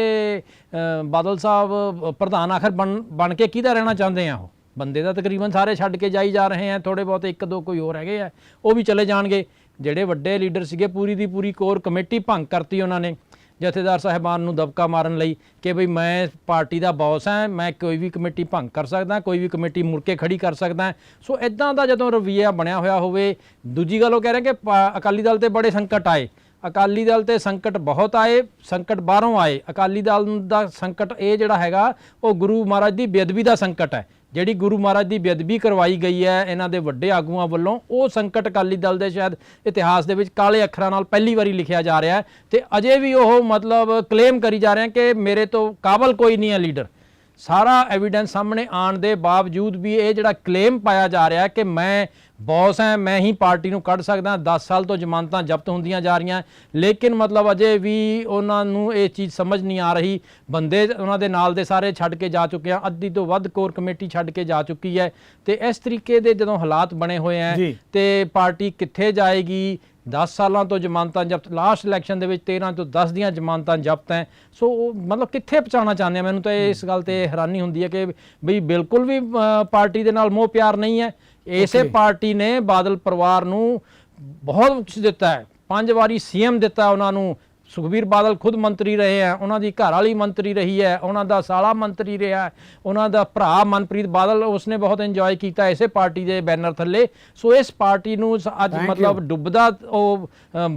ਬਾਦਲ ਸਾਹਿਬ, ਪ੍ਰਧਾਨ ਆਖਰ ਬਣ ਬਣ ਕੇ ਕਿਹਦਾ ਰਹਿਣਾ ਚਾਹੁੰਦੇ ਆ ਉਹ? ਬੰਦੇ ਤਾਂ ਤਕਰੀਬਨ ਸਾਰੇ ਛੱਡ ਕੇ ਜਾਈ ਜਾ ਰਹੇ ਆ ਥੋੜੇ ਬਹੁਤ ਇੱਕ ਦੋ ਕੋਈ ਹੋਰ ਹੈਗੇ ਆ, ਉਹ ਵੀ ਚਲੇ ਜਾਣਗੇ। ਜਿਹੜੇ ਵੱਡੇ ਲੀਡਰ ਸੀਗੇ, ਪੂਰੀ ਦੀ ਪੂਰੀ ਕੋਰ ਕਮੇਟੀ ਭੰਗ ਕਰਤੀ ਉਹਨਾਂ ਨੇ, ਜਥੇਦਾਰ ਸਾਹਿਬਾਨ ਨੂੰ ਦਬਕਾ ਮਾਰਨ ਲਈ ਕਿ ਭਈ ਮੈਂ ਪਾਰਟੀ ਦਾ ਬੌਸ ਹਾਂ, ਮੈਂ ਕੋਈ ਵੀ ਕਮੇਟੀ ਭੰਗ ਕਰ ਸਕਦਾ, ਕੋਈ ਵੀ ਕਮੇਟੀ ਮੁੜ ਕੇ ਖੜੀ ਕਰ ਸਕਦਾ। ਸੋ ਇਦਾਂ ਦਾ ਜਦੋਂ ਰਵਈਆ ਬਣਿਆ ਹੋਇਆ ਹੋਵੇ, ਦੂਜੀ ਗੱਲ ਉਹ ਕਹਿ ਰਹੇ ਕਿ ਪਾ- ਅਕਾਲੀ ਦਲ ਤੇ ਬੜੇ ਸੰਕਟ ਆਏ। ਅਕਾਲੀ ਦਲ ਤੇ ਸੰਕਟ ਬਹੁਤ ਆਏ, ਸੰਕਟ ਬਾਹਰੋਂ ਆਏ। ਅਕਾਲੀ ਦਲ ਦਾ ਸੰਕਟ ਇਹ ਜਿਹੜਾ ਹੈਗਾ, ਉਹ ਗੁਰੂ ਮਹਾਰਾਜ ਦੀ ਬੇਅਦਬੀ ਦਾ ਸੰਕਟ ਹੈ। ਜਿਹੜੀ ਗੁਰੂ ਮਹਾਰਾਜ ਦੀ ਬੇਅਦਬੀ ਕਰਵਾਈ ਗਈ ਹੈ ਇਹਨਾਂ ਦੇ ਵੱਡੇ ਆਗੂਆਂ ਵੱਲੋਂ, ਉਹ ਸੰਕਟ ਅਕਾਲੀ ਦਲ ਦੇ ਸ਼ਾਇਦ ਇਤਿਹਾਸ ਦੇ ਵਿੱਚ ਕਾਲੇ ਅੱਖਰਾਂ ਨਾਲ ਪਹਿਲੀ ਵਾਰੀ ਲਿਖਿਆ ਜਾ ਰਿਹਾ ਹੈ ਤੇ ਅਜੇ ਵੀ ਉਹ ਮਤਲਬ ਕਲੇਮ ਕਰੀ ਜਾ ਰਹੇ ਹਨ ਕਿ ਮੇਰੇ ਤੋਂ ਕਾਬਲ ਕੋਈ ਨਹੀਂ ਹੈ ਲੀਡਰ ਸਾਰਾ ਐਵੀਡੈਂਸ ਸਾਹਮਣੇ ਆਉਣ ਦੇ ਬਾਵਜੂਦ ਵੀ ਇਹ ਜਿਹੜਾ ਕਲੇਮ ਪਾਇਆ ਜਾ ਰਿਹਾ ਕਿ ਮੈਂ ਬੌਸ ਹਾਂ ਮੈਂ ਹੀ ਪਾਰਟੀ ਨੂੰ ਕੱਢ ਸਕਦਾ 10 ਸਾਲ ਤੋਂ ਜ਼ਮਾਨਤਾਂ ਜ਼ਬਤ ਹੁੰਦੀਆਂ ਜਾ ਰਹੀਆਂ ਲੇਕਿਨ ਮਤਲਬ ਅਜੇ ਵੀ ਉਹਨਾਂ ਨੂੰ ਇਹ ਚੀਜ਼ ਸਮਝ ਨਹੀਂ ਆ ਰਹੀ। ਬੰਦੇ ਉਹਨਾਂ ਦੇ ਨਾਲ ਦੇ ਸਾਰੇ ਛੱਡ ਕੇ ਜਾ ਚੁੱਕੇ ਆ। ਅੱਧੀ ਤੋਂ ਵੱਧ ਕੋਰ ਕਮੇਟੀ ਛੱਡ ਕੇ ਜਾ ਚੁੱਕੀ ਹੈ। ਤੇ ਇਸ ਤਰੀਕੇ ਦੇ ਜਦੋਂ ਹਾਲਾਤ ਬਣੇ ਹੋਏ ਆ। ਤੇ ਪਾਰਟੀ ਕਿੱਥੇ ਜਾਏਗੀ 10 ਸਾਲਾਂ ਤੋਂ ਜ਼ਮਾਨਤਾਂ ਜ਼ਬਤ ਲਾਸਟ ਇਲੈਕਸ਼ਨ ਦੇ ਵਿੱਚ 13 ਤੋਂ 10 ਦੀਆਂ ਜ਼ਮਾਨਤਾਂ ਜ਼ਬਤ ਹੈ। ਸੋ ਉਹ ਮਤਲਬ ਕਿੱਥੇ ਪਹੁੰਚਾਉਣਾ ਚਾਹੁੰਦੇ ਆ? ਮੈਨੂੰ ਤਾਂ ਇਸ ਗੱਲ ਤੇ ਹੈਰਾਨੀ ਹੁੰਦੀ ਹੈ ਕਿ ਬਈ ਬਿਲਕੁਲ ਵੀ ਪਾਰਟੀ ਦੇ ਨਾਲ ਮੋਹ ਪਿਆਰ ਨਹੀਂ ਹੈ। ਇਸੇ. ਪਾਰਟੀ ਨੇ ਬਾਦਲ ਪਰਿਵਾਰ ਨੂੰ ਬਹੁਤ ਕੁਝ ਦਿੱਤਾ ਹੈ। ਪੰਜ ਵਾਰੀ ਸੀਐਮ ਦਿੱਤਾ ਉਹਨਾਂ ਨੂੰ। ਸੁਖਬੀਰ ਬਾਦਲ ਖੁਦ ਮੰਤਰੀ ਰਹੇ ਆ ਉਹਨਾਂ ਦੀ ਘਰ ਵਾਲੀ ਮੰਤਰੀ ਰਹੀ ਹੈ ਉਹਨਾਂ ਦਾ ਸਾਲਾ ਮੰਤਰੀ ਰਿਹਾ ਉਹਨਾਂ ਦਾ ਭਰਾ ਮਨਪ੍ਰੀਤ ਬਾਦਲ ਉਸਨੇ ਬਹੁਤ ਇੰਜੋਏ ਕੀਤਾ ਇਸੇ ਪਾਰਟੀ ਦੇ ਬੈਨਰ ਥੱਲੇ। ਸੋ ਇਸ ਪਾਰਟੀ ਨੂੰ ਅੱਜ. ਮਤਲਬ ਡੁੱਬਦਾ ਉਹ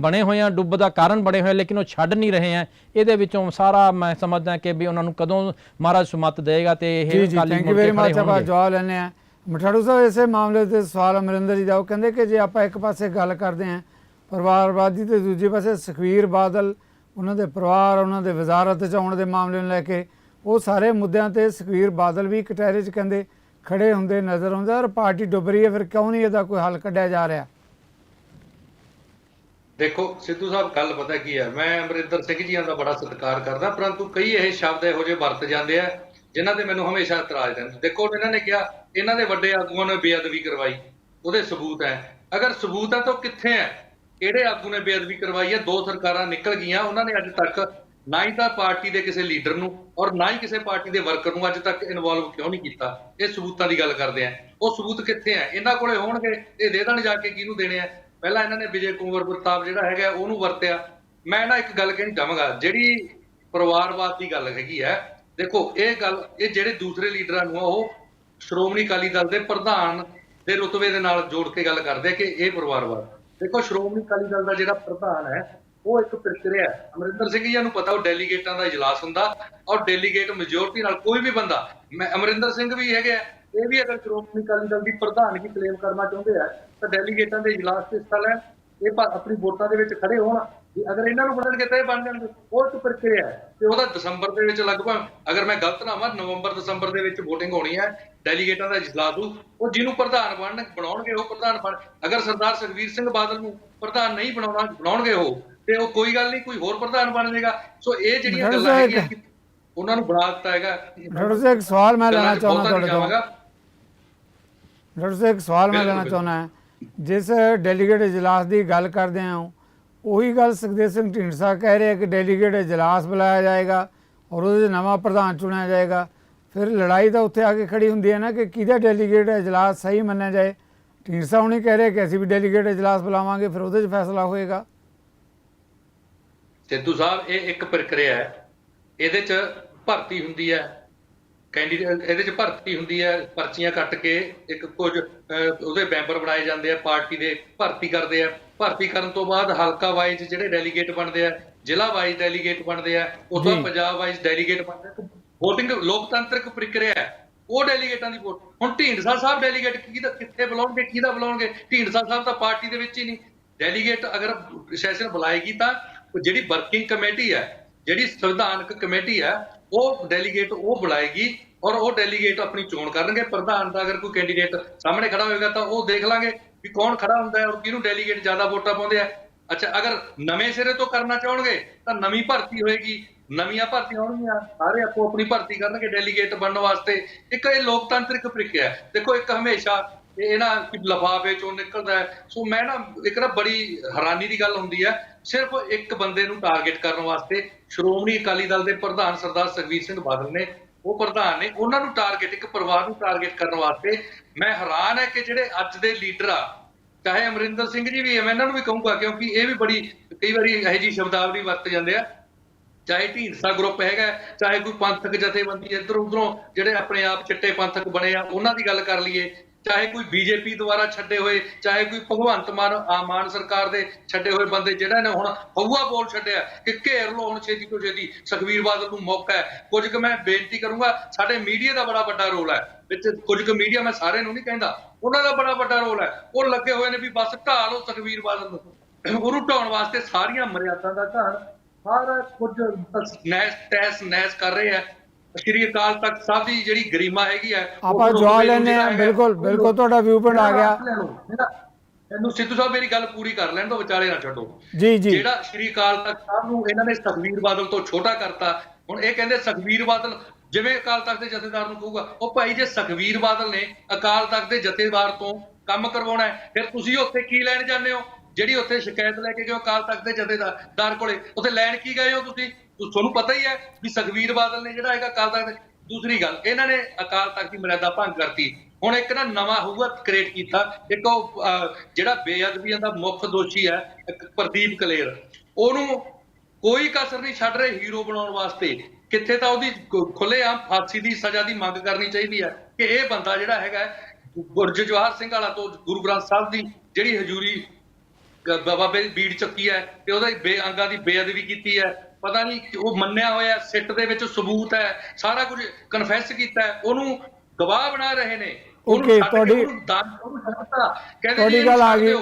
ਬਣੇ ਹੋਏ ਆ ਡੁੱਬ ਦਾ ਕਾਰਨ ਬਣੇ ਹੋਏ ਆ, ਲੇਕਿਨ ਉਹ ਛੱਡ ਨਹੀਂ ਰਹੇ ਆ। ਇਹਦੇ ਵਿੱਚੋਂ ਸਾਰਾ ਮੈਂ ਸਮਝਦਾ ਕਿ ਵੀ ਉਹਨਾਂ ਨੂੰ ਕਦੋਂ ਮਹਾਰਾਜ ਸੁਮਤ ਦੇਗਾ ਤੇ ਇਹ ਜੀ Akali thank you very much ਆਪਾਂ ਜਵਾਬ ਲੈਣੇ ਆ ਮਠਾੜੂ ਸਾਹਿਬ ਇਸੇ ਮਾਮਲੇ ਤੇ ਸਵਾਲ ਅਮਰਿੰਦਰ ਜੀ ਦਾ। ਉਹ ਕਹਿੰਦੇ ਕਿ ਜੇ ਆਪਾਂ ਇੱਕ ਪਾਸੇ ਗੱਲ ਕਰਦੇ ਹਾਂ ਪਰਿਵਾਰਵਾਦੀ ਤੇ ਦੂਜੇ ਪਾਸੇ ਸੁਖਵੀਰ ਬਾਦਲ ਉਹਨਾਂ ਦੇ ਪਰਿਵਾਰ, ਉਹਨਾਂ ਦੇ ਵਜ਼ਾਰਤ ਚ ਆਉਣ ਦੇ ਮਾਮਲੇ ਨੂੰ ਲੈ ਕੇ, ਉਹ ਸਾਰੇ ਮੁੱਦਿਆਂ ਤੇ ਸੁਖਵੀਰ ਬਾਦਲ ਵੀ ਕਟਹਿਰੇ 'ਚ ਕਹਿੰਦੇ, ਖੜੇ ਹੁੰਦੇ ਨਜ਼ਰ ਆਉਂਦੇ ਔਰ ਪਾਰਟੀ ਡੁੱਬ ਰਹੀ ਹੈ, ਫਿਰ ਕਿਉਂ ਨਹੀਂ ਇਹਦਾ ਕੋਈ ਹੱਲ ਕੱਢਿਆ ਜਾ ਰਿਹਾ? ਦੇਖੋ, ਸਿੱਧੂ ਸਾਹਿਬ, ਗੱਲ ਪਤਾ ਕੀ ਹੈ? ਮੈਂ ਅਮਰਿੰਦਰ ਸਿੰਘ ਜੀਆਂ ਦਾ ਬੜਾ ਸਤਿਕਾਰ ਕਰਦਾ, ਪਰੰਤੂ ਕਈ ਇਹ ਸ਼ਬਦ ਇਹੋ ਜਿਹੇ ਵਰਤ ਜਾਂਦੇ ਆ, ਜਿਨ੍ਹਾਂ ਦੇ ਮੈਨੂੰ ਹਮੇਸ਼ਾ ਇਤਰਾਜ਼ ਰਹਿੰਦਾ। ਦੇਖੋ, ਇਹਨਾਂ ਨੇ ਕਿਹਾ, ਇਹਨਾਂ ਦੇ ਵੱਡੇ ਆਗੂਆਂ ਨੇ ਬੇਅਦਬੀ ਕਰਵਾਈ, ਉਹਦੇ ਸਬੂਤ ਹੈ। ਅਗਰ ਸਬੂਤ ਹੈ ਤਾਂ ਕਿੱਥੇ ਹੈ? ਕਿਹੜੇ ਆਗੂ ਨੇ ਬੇਅਦਬੀ ਕਰਵਾਈ ਹੈ? ਦੋ ਸਰਕਾਰਾਂ ਨਿਕਲ ਗਈਆਂ। ਉਹਨਾਂ ਨੇ ਅੱਜ ਤੱਕ ਨਾ ਹੀ ਤਾਂ ਪਾਰਟੀ ਦੇ ਕਿਸੇ ਲੀਡਰ ਨੂੰ ਔਰ ਨਾ ਹੀ ਕਿਸੇ ਪਾਰਟੀ ਦੇ ਵਰਕਰ ਨੂੰ ਅੱਜ ਤੱਕ ਇਨਵੋਲਵ ਕਿਉਂ ਨਹੀਂ ਕੀਤਾ? ਇਹ ਸਬੂਤਾਂ ਦੀ ਗੱਲ ਕਰਦੇ ਆ। ਉਹ ਸਬੂਤ ਕਿੱਥੇ ਆ? ਇਹਨਾਂ ਕੋਲੇ ਹੋਣਗੇ। ਇਹ ਦੇ ਦੇਣ ਜਾ ਕੇ ਕਿਹਨੂੰ ਦੇਣੇ ਆ? ਪਹਿਲਾਂ ਇਹਨਾਂ ਨੇ ਵਿਜੇ ਕੁੰਵਰ ਪ੍ਰਤਾਪ ਜਿਹੜਾ ਹੈਗਾ, ਉਹਨੂੰ ਵਰਤਿਆ। ਮੈਂ ਨਾ ਇੱਕ ਗੱਲ ਕਹਿਣੀ ਚਾਹਾਂਗਾ। ਜਿਹੜੀ ਪਰਿਵਾਰਵਾਦ ਦੀ ਗੱਲ ਹੈਗੀ ਹੈ ਦੇਖੋ, ਇਹ ਗੱਲ, ਇਹ ਜਿਹੜੇ ਦੂਸਰੇ ਲੀਡਰਾਂ ਨੂੰ ਆ, ਉਹ ਸ਼੍ਰੋਮਣੀ ਅਕਾਲੀ ਦਲ ਦੇ ਪ੍ਰਧਾਨ ਦੇ ਰੁਤਬੇ ਦੇ ਨਾਲ ਜੋੜ ਕੇ ਗੱਲ ਕਰਦੇ ਕਿ ਇਹ ਪਰਿਵਾਰਵਾਦ। ਦੇਖੋ, ਸ਼੍ਰੋਮਣੀ ਅਕਾਲੀ ਦਲ ਦਾ ਜਿਹੜਾ ਪ੍ਰਧਾਨ ਹੈ, ਉਹ ਇੱਕ ਪ੍ਰਕਿਰਿਆ ਹੈ। ਅਮਰਿੰਦਰ ਸਿੰਘ ਜੀ ਨੂੰ ਪਤਾ ਉਹ ਡੈਲੀਗੇਟਾਂ ਦਾ ਇਜਲਾਸ ਹੁੰਦਾ ਔਰ ਡੈਲੀਗੇਟ ਮੈਜੋਰਟੀ ਨਾਲ ਕੋਈ ਵੀ ਬੰਦਾ, ਮੈਂ ਅਮਰਿੰਦਰ ਸਿੰਘ ਵੀ ਹੈਗੇ ਆ, ਇਹ ਵੀ ਅਗਰ ਸ਼੍ਰੋਮਣੀ ਅਕਾਲੀ ਦਲ ਦੀ ਪ੍ਰਧਾਨਗੀ ਕਲੇਮ ਕਰਨਾ ਚਾਹੁੰਦੇ ਆ, ਤਾਂ ਡੈਲੀਗੇਟਾਂ ਦੇ ਇਜਲਾਸ 'ਚ ਹਿੱਸਾ ਲੈਣ। ਇਹ ਆਪਣੀ ਵੋਟਾਂ ਦੇ ਵਿੱਚ ਖੜੇ ਹੋਣ। ਅਗਰ ਇਹਨਾਂ ਨੂੰ ਬਣਨਗੇ ਤਾਂ ਇਹ ਬਣ ਜਾਣਗੇ ਉਹ ਇੱਕ ਪ੍ਰਕਿਰਿਆ ਹੈ ਤੇ ਉਹਦਾ ਦਸੰਬਰ ਦੇ ਵਿੱਚ ਲਗਭਗ ਅਗਰ ਮੈਂ ਗਲਤ ਨਾ ਹਾਂ ਨਵੰਬਰ ਦਸੰਬਰ ਦੇ ਵਿੱਚ VOTING ਹੋਣੀ ਹੈ ਡੈਲੀਗੇਟਾਂ ਦਾ ਇਜਲਾਸ ਹੋ ਉਹ ਜਿਹਨੂੰ ਪ੍ਰਧਾਨ ਬਣਨ ਬਣਾਉਣਗੇ ਉਹ ਪ੍ਰਧਾਨ ਬਣ ਅਗਰ ਸਰਦਾਰ ਸੁਖਬੀਰ ਸਿੰਘ ਬਾਦਲ ਨੂੰ ਪ੍ਰਧਾਨ ਨਹੀਂ ਬਣਾਉਣਾ ਬਣਾਉਣਗੇ ਉਹ ਤੇ ਉਹ ਕੋਈ ਗੱਲ ਨਹੀਂ ਕੋਈ ਹੋਰ ਪ੍ਰਧਾਨ ਬਣ ਜਾਏਗਾ। ਸੋ ਇਹ ਜਿਹੜੀਆਂ ਗੱਲਾਂ ਹੈਗੀਆਂ ਕਿ ਉਹਨਾਂ ਨੂੰ ਬਣਾ ਦਿੱਤਾ ਹੈਗਾ। ਡਾਕਟਰ ਸਾਹਿਬ ਇੱਕ ਸਵਾਲ ਮੈਂ ਲੈਣਾ ਚਾਹੁੰਦਾ ਤੁਹਾਡੇ ਤੋਂ। ਡਾਕਟਰ ਸਾਹਿਬ ਇੱਕ ਸਵਾਲ ਮੈਂ ਲੈਣਾ। ਚਾਹੁੰਦਾ। ਹਾਂ ਜਿਸ ਡੈਲੀਗੇਟ ਇਜਲਾਸ ਦੀ ਗੱਲ ਕਰਦੇ ਹਾਂ ਉਹੀ ਗੱਲ ਸੁਖਦੇਵ ਸਿੰਘ ਢੀਂਡਸਾ ਕਹਿ ਰਿਹਾ ਕਿ ਡੈਲੀਗੇਟ ਇਜਲਾਸ ਬੁਲਾਇਆ ਜਾਏਗਾ ਔਰ ਉਹਦੇ 'ਚ ਨਵਾਂ ਪ੍ਰਧਾਨ ਚੁਣਿਆ ਜਾਏਗਾ। ਫਿਰ ਲੜਾਈ ਤਾਂ ਉੱਥੇ ਆ ਕੇ ਖੜੀ ਹੁੰਦੀ ਹੈ ਨਾ ਕਿ ਕਿਹਦਾ ਡੈਲੀਗੇਟ ਇਜਲਾਸ ਸਹੀ ਮੰਨਿਆ ਜਾਏ। ਢੀਂਡਸਾ ਹੁਣੀ ਕਹਿ ਰਿਹਾ ਕਿ ਅਸੀਂ ਵੀ ਡੈਲੀਗੇਟ ਇਜਲਾਸ ਬੁਲਾਵਾਂਗੇ, ਫਿਰ ਉਹਦੇ 'ਚ ਫੈਸਲਾ ਹੋਏਗਾ। ਸਿੱਧੂ ਸਾਹਿਬ, ਇਹ ਇੱਕ ਪ੍ਰਕਿਰਿਆ ਹੈ। ਇਹਦੇ 'ਚ ਭਰਤੀ ਹੁੰਦੀ ਹੈ। ਕੈਂਡੀਡੇਟ ਇਹਦੇ 'ਚ ਭਰਤੀ ਹੁੰਦੀ ਹੈ ਪਰਚੀਆਂ ਕੱਟ ਕੇ ਇੱਕ ਕੁਝ ਉਹਦੇ ਮੈਂਬਰ ਬਣਾਏ ਜਾਂਦੇ ਆ ਪਾਰਟੀ ਦੇ ਭਰਤੀ ਕਰਦੇ ਆ। ਭਰਤੀ ਕਰਨ ਤੋਂ ਬਾਅਦ ਹਲਕਾ ਵਾਈਜ਼ ਜਿਹੜੇ ਡੈਲੀਗੇਟ ਬਣਦੇ ਆ ਜ਼ਿਲ੍ਹਾ ਵਾਈਜ਼ ਡੈਲੀਗੇਟ ਬਣਦੇ ਆ ਜੀ। ਪੰਜਾਬ ਵਾਈਜ਼ ਡੈਲੀਗੇਟ ਬਣਦੇ ਆ। VOTING ਲੋਕਤੰਤਰਿਕ ਪ੍ਰਕਿਰਿਆ ਹੈ। ਉਹ ਡੈਲੀਗੇਟਾਂ ਦੀ ਵੋਟ ਹੁਣ ਢੀਂਡਸਾ ਸਾਹਿਬ ਡੈਲੀਗੇਟ ਕਿਹਦਾ ਕਿੱਥੇ ਬੁਲਾਉਣਗੇ ਕਿਹਦਾ ਬੁਲਾਉਣਗੇ? ਢੀਂਡਸਾ ਸਾਹਿਬ ਤਾਂ ਪਾਰਟੀ ਦੇ ਵਿੱਚ ਹੀ ਨਹੀਂ। ਡੈਲੀਗੇਟ ਅਗਰ ਸੈਸ਼ਨ ਬੁਲਾਏਗੀ ਤਾਂ ਜਿਹੜੀ ਵਰਕਿੰਗ ਕਮੇਟੀ ਹੈ ਜਿਹੜੀ ਸੰਵਿਧਾਨਕ ਕਮੇਟੀ ਹੈ ਉਹ ਡੈਲੀਗੇਟ ਉਹ ਬੁਲਾਏਗੀ ਔਰ ਉਹ ਡੈਲੀਗੇਟ ਆਪਣੀ ਚੋਣ ਕਰਨਗੇ। ਪ੍ਰਧਾਨ ਦਾ ਅਗਰ ਕੋਈ ਕੈਂਡੀਡੇਟ ਸਾਹਮਣੇ ਖੜਾ ਹੋਏਗਾ ਤਾਂ ਉਹ ਦੇਖ ਲਾਂਗੇ ਵੀ ਕੌਣ ਖੜਾ ਹੁੰਦਾ ਹੈ ਔਰ ਕਿਹਨੂੰ ਡੈਲੀਗੇਟ ਜ਼ਿਆਦਾ ਵੋਟਾਂ ਪਾਉਂਦੇ ਆ। ਅੱਛਾ, ਅਗਰ ਨਵੇਂ ਸਿਰੇ ਤੋਂ ਕਰਨਾ ਚਾਹਣਗੇ ਤਾਂ ਨਵੀਂ ਭਰਤੀ ਹੋਏਗੀ। ਨਵੀਆਂ ਭਰਤੀਆਂ ਹੋਣਗੀਆਂ ਸਾਰੇ ਆਪੋ ਆਪਣੀ ਭਰਤੀ ਕਰਨਗੇ ਡੈਲੀਗੇਟ ਬਣਨ ਵਾਸਤੇ। ਇੱਕ ਇਹ ਲੋਕਤੰਤਰਿਕ ਪ੍ਰਕਿਰਿਆ ਹੈ। ਦੇਖੋ, ਇੱਕ ਹਮੇਸ਼ਾ ਇਹ ਨਾ ਕਿ ਲਫਾਫੇ ਚੋਂ ਨਿਕਲਦਾ ਹੈ। ਸੋ ਮੈਂ ਨਾ ਇੱਕ ਨਾ ਬੜੀ ਹੈਰਾਨੀ ਦੀ ਗੱਲ ਹੁੰਦੀ ਹੈ, ਸਿਰਫ ਇੱਕ ਬੰਦੇ ਨੂੰ ਟਾਰਗੇਟ ਕਰਨ ਵਾਸਤੇ ਸ਼੍ਰੋਮਣੀ ਅਕਾਲੀ ਦਲ ਦੇ ਪ੍ਰਧਾਨ ਸਰਦਾਰ ਸੁਖਬੀਰ ਸਿੰਘ ਬਾਦਲ ਨੇ ਉਹ ਪ੍ਰਧਾਨ ਨੇ, ਉਹਨਾਂ ਨੂੰ ਟਾਰਗੇਟ ਇੱਕ ਪਰਿਵਾਰ ਨੂੰ ਟਾਰਗੇਟ ਕਰਨ ਵਾਸਤੇ ਮੈਂ ਹੈਰਾਨ ਹੈ ਕਿ ਜਿਹੜੇ ਅੱਜ ਦੇ ਲੀਡਰ ਆ, ਚਾਹੇ ਅਮਰਿੰਦਰ ਸਿੰਘ ਜੀ ਵੀ ਹੈ ਮੈਂ ਇਹਨਾਂ ਨੂੰ ਵੀ ਕਹੂੰਗਾ, ਕਿਉਂਕਿ ਇਹ ਵੀ ਬੜੀ, ਕਈ ਵਾਰੀ ਇਹੋ ਜਿਹੀ ਸ਼ਬਦਾਵਲੀ ਵਰਤ ਜਾਂਦੇ ਆ। ਚਾਹੇ ਢੀਂਡਸਾ ਗਰੁੱਪ ਹੈਗਾ, ਚਾਹੇ ਕੋਈ ਪੰਥਕ ਜਥੇਬੰਦੀ ਇੱਧਰ ਉਧਰੋਂ ਜਿਹੜੇ ਆਪਣੇ ਆਪ ਚਿੱਟੇ ਪੰਥਕ ਬਣੇ ਆ, ਉਹਨਾਂ ਦੀ ਗੱਲ ਕਰ ਲਈਏ। ਚਾਹੇ ਕੋਈ ਬੀਜੇਪੀ ਦੁਆਰਾ ਛੱਡੇ ਹੋਏ, ਚਾਹੇ ਕੋਈ ਭਗਵੰਤ ਮਾਨ ਮਾਨ ਸਰਕਾਰ ਦੇ ਛੱਡੇ ਹੋਏ ਬੰਦੇ ਜਿਹੜਾ ਨੇ ਹੁਣ ਹਊਆ ਬੋਲ ਛੱਡਿਆ ਕਿ ਘੇਰ ਲੋ ਹੁਣ ਛੇਤੀ ਤੋਂ ਛੇਤੀ ਸੁਖਵੀਰ ਬਾਦਲ ਨੂੰ ਮੌਕਾ ਹੈ। ਕੁਝ ਕੁ ਮੈਂ ਬੇਨਤੀ ਕਰੂੰਗਾ, ਸਾਡੇ ਮੀਡੀਆ ਦਾ ਬੜਾ ਵੱਡਾ ਰੋਲ ਹੈ। ਵਿੱਚ ਕੁਝ ਕੁ ਮੀਡੀਆ ਮੈਂ ਸਾਰੇ ਨੂੰ ਨਹੀਂ ਕਹਿੰਦਾ, ਉਹਨਾਂ ਦਾ ਬੜਾ ਵੱਡਾ ਰੋਲ ਹੈ। ਉਹ ਲੱਗੇ ਹੋਏ ਨੇ ਵੀ ਬਸ ਢਾਹ ਲਓ ਸੁਖਵੀਰ ਬਾਦਲ ਨੂੰ। ਉਹਨੂੰ ਢਾਉਣ ਵਾਸਤੇ ਸਾਰੀਆਂ ਮਰਿਆਦਾ ਦਾ ਘਾਣ ਸਾਰਾ ਕੁਝ ਨੈਸ ਟੈਸ ਨੈਸ ਕਰ ਰਹੇ ਆ ਸ਼੍ਰੀ ਅਕਾਲ ਤਖਤ ਸਾਹਿਬ ਦੀ ਜਿਹੜੀ ਗਰਿਮਾ ਹੈਗੀ ਉਹ ਆਪਾਂ ਰੁਤਬੇ ਜਵਾਬ ਨੂੰ ਲੈਣੇ ਜਿਹੜਾ ਆ ਬਿਲਕੁਲ ਬਿਲਕੁਲ ਤੁਹਾਡਾ ਵਿਊ ਪੁਆਇੰਟ ਆ ਗਿਆ। ਇਹਨੂੰ ਸਿੱਧੂ ਸਾਹਿਬ ਮੇਰੀ ਗੱਲ ਪੂਰੀ ਕਰ ਲੈਣ ਤੋਂ ਵਿਚਾਲੇ ਨਾ ਛੱਡੋ। ਜੀ ਜੀ। ਜਿਹੜਾ ਸ਼੍ਰੀ ਅਕਾਲ ਤਖਤ ਸਾਹਿਬ ਨੂੰ ਇਹਨਾਂ ਨੇ ਸੁਖਵੀਰ ਬਾਦਲ ਤੋਂ ਛੋਟਾ ਕਰਤਾ ਹੁਣ ਇਹ ਕਹਿੰਦੇ ਸੁਖਵੀਰ ਬਾਦਲ ਜਿਵੇਂ ਅਕਾਲ ਤਖਤ ਦੇ ਜਥੇਦਾਰ ਨੂੰ ਕਹੂਗਾ ਉਹ ਭਾਈ ਜੇ ਸੁਖਵੀਰ ਬਾਦਲ ਨੇ ਅਕਾਲ ਤਖਤ ਦੇ ਜਥੇਦਾਰ ਤੋਂ ਕੰਮ ਕਰਵਾਉਣਾ ਹੈ ਫਿਰ ਤੁਸੀਂ ਉੱਥੇ ਕੀ ਲੈਣ ਜਾਂਦੇ ਹੋ? ਜਿਹੜੀ ਉੱਥੇ ਸ਼ਿਕਾਇਤ ਲੈ ਕੇ ਗਏ ਹੋ ਅਕਾਲ ਤਖਤ ਦੇ ਜਥੇਦਾਰ ਕੋਲੇ ਉੱਥੇ ਲੈਣ ਕੀ ਗਏ ਹੋ ਤੁਸੀਂ? ਤੁਹਾਨੂੰ ਪਤਾ ਹੀ ਹੈ ਵੀ ਸੁਖਵੀਰ ਬਾਦਲ ਨੇ ਜਿਹੜਾ ਹੈਗਾ ਅਕਾਲ ਤਖਤ ਦੂਸਰੀ ਗੱਲ ਇਹਨਾਂ ਨੇ ਅਕਾਲ ਤਖਤ ਦੀ ਮਰਿਆਦਾ ਭੰਗ ਕਰਤੀ। ਹੁਣ ਇੱਕ ਨਾ ਨਵਾਂ ਹੋਊਗਾ ਕ੍ਰੀਏਟ ਕੀਤਾ। ਇੱਕ ਉਹ ਜਿਹੜਾ ਬੇਅਦਬੀਆਂ ਦਾ ਮੁੱਖ ਦੋਸ਼ੀ ਹੈ ਪ੍ਰਦੀਪ ਕਲੇਰ। ਉਹਨੂੰ ਕੋਈ ਕਸਰ ਨਹੀਂ ਛੱਡ ਰਹੇ ਹੀਰੋ ਬਣਾਉਣ ਵਾਸਤੇ। ਕਿੱਥੇ ਤਾਂ ਉਹਦੀ ਖੁੱਲੇਆਮ ਫਾਂਸੀ ਦੀ ਸਜ਼ਾ ਦੀ ਮੰਗ ਕਰਨੀ ਚਾਹੀਦੀ ਹੈ ਕਿ ਇਹ ਬੰਦਾ ਜਿਹੜਾ ਹੈਗਾ ਹੈ, ਗੁਰਜ ਜਵਾਹਰ ਸਿੰਘ ਵਾਲਾ ਤੋਂ ਗੁਰੂ ਗ੍ਰੰਥ ਸਾਹਿਬ ਦੀ ਜਿਹੜੀ ਹਜ਼ੂਰੀ ਗ- ਬਾਬੇ ਦੀ ਬੀੜ ਚੱਕੀ ਹੈ ਤੇ ਉਹਦਾ ਬੇਅੰਗਾਂ ਦੀ ਬੇਅਦਬੀ ਕੀਤੀ ਹੈ। ਪਤਾ ਨਹੀਂ ਕਿ ਉਹ ਮੰਨਿਆ ਹੋਇਆ ਸਿੱਟ ਦੇ ਵਿੱਚ ਸਬੂਤ ਹੈ ਸਾਰਾ ਕੁਝ ਕਨਫੈਸ ਕੀਤਾ ਉਹਨੂੰ ਗਵਾਹ ਬਣਾ ਰਹੇ ਨੇ। ਉਹਨੂੰ Okay, ਛੱਡ ਕੇ ਤੁਹਾਡੀ- ਤੁਹਾਡੀ ਗੱਲ ਆ ਗਈ।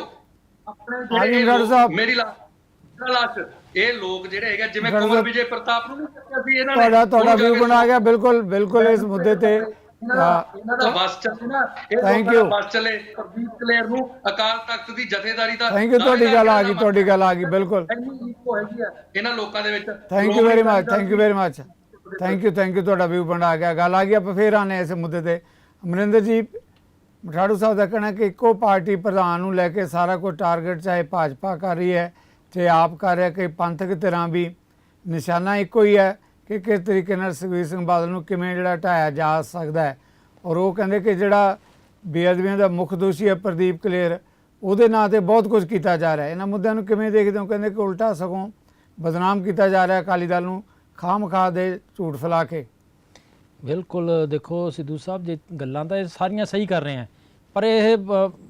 ਆਪਣੇ ਜਿਹੜੇ। ਮੇਰੀ ਲਾਸ਼ ਇਹ ਲੋਕ ਜਿਹੜੇ ਹੈਗੇ ਜਿਵੇਂ ਕੁਮਰ ਵਿਜੇ ਪ੍ਰਤਾਪ ਨੂੰ ਨਹੀਂ ਚੱਕਿਆ ਸੀ ਇਹਨਾਂ ਨੇ। ਤੁਹਾਡਾ ਤੁਹਾਡਾ ਵਿਊ ਆ ਗਿਆ ਬਿਲਕੁਲ ਬਿਲਕੁਲ ਇਸ ਮੁੱਦੇ ਤੇ। ਇਹਨਾਂ ਦਾ ਹਾਂ। ਇਹਨਾਂ ਦਾ ਬਸ ਚੱਲੇ। ਨਾ ਇਹ Thank ਲੋਕਾਂ ਦਾ you. ਬਸ ਚੱਲੇ। ਪ੍ਰਦੀਪ ਕਲੇਰ ਨੂੰ ਅਕਾਲ ਤਖਤ ਦੀ ਜਥੇਦਾਰੀ ਦਾ ਥੈਂਕ ਯੂ ਤੁਹਾਡੀ ਗੱਲ ਆ ਗਈ ਤੁਹਾਡੀ ਗੱਲ ਆ ਗਈ ਬਿਲਕੁਲ। ਇੰਨੀ ਈਗੋ ਹੈਗੀ ਆ। ਇਹਨਾਂ ਲੋਕਾਂ ਦੇ ਵਿੱਚ thank you very much thank you very much thank you thank you ਤੁਹਾਡਾ ਵਿਊ ਪੁਆਇੰਟ ਆ ਗਿਆ। ਗੱਲ ਆ ਗਈ ਆਪਾਂ ਫੇਰ ਆਨੇ ਇਸ ਮੁੱਦੇ ਤੇ। ਅਮਰਿੰਦਰ ਜੀ ਮਠਾੜੂ ਸਾਹਿਬ ਦਾ ਕਹਿਣਾ ਕਿ ਇੱਕੋ ਪਾਰਟੀ ਪ੍ਰਧਾਨ ਨੂੰ ਲੈ ਕੇ ਸਾਰਾ ਕੁਝ ਟਾਰਗੇਟ ਚਾਹੇ ਭਾਜਪਾ ਕਰ ਰਹੀ ਹੈ ਤੇ ਆਪ ਕਰ ਰਿਹਾ ਕਿ ਪੰਥਕ ਤਰ੍ਹਾਂ ਵੀ ਨਿਸ਼ਾਨਾ ਇੱਕੋ ਹੀ ਹੈ। ਕਿ ਕਿਸ ਤਰੀਕੇ ਨਾਲ ਸੁਖਬੀਰ ਸਿੰਘ ਬਾਦਲ ਨੂੰ ਕਿਵੇਂ ਜਿਹੜਾ ਢਾਇਆ ਜਾ ਸਕਦਾ ਹੈ। ਔਰ ਉਹ ਕਹਿੰਦੇ ਕਿ ਜਿਹੜਾ ਬੇਅਦਬੀਆਂ ਦਾ ਮੁੱਖ ਦੋਸ਼ੀ ਹੈ ਪ੍ਰਦੀਪ ਕਲੇਰ, ਉਹਦੇ ਨਾਂ ਤੇ ਬਹੁਤ ਕੁਝ ਕੀਤਾ ਜਾ ਰਿਹਾ ਹੈ। ਇਹਨਾਂ ਮੁੱਦਿਆਂ ਨੂੰ ਕਿਵੇਂ ਦੇਖਦੇ ਹੋ? ਕਹਿੰਦੇ ਕਿ ਉਲਟਾ ਸਗੋਂ ਬਦਨਾਮ ਕੀਤਾ ਜਾ ਰਿਹਾ ਅਕਾਲੀ ਦਲ ਨੂੰ ਖਾਮ ਖਾ ਦੇ ਝੂਠ ਫੈਲਾ ਕੇ। ਬਿਲਕੁਲ, ਦੇਖੋ ਸਿੱਧੂ ਸਾਹਿਬ, ਜੇ ਗੱਲਾਂ ਤਾਂ ਇਹ ਸਾਰੀਆਂ ਸਹੀ ਕਰ ਰਹੇ ਆ, ਪਰ ਇਹ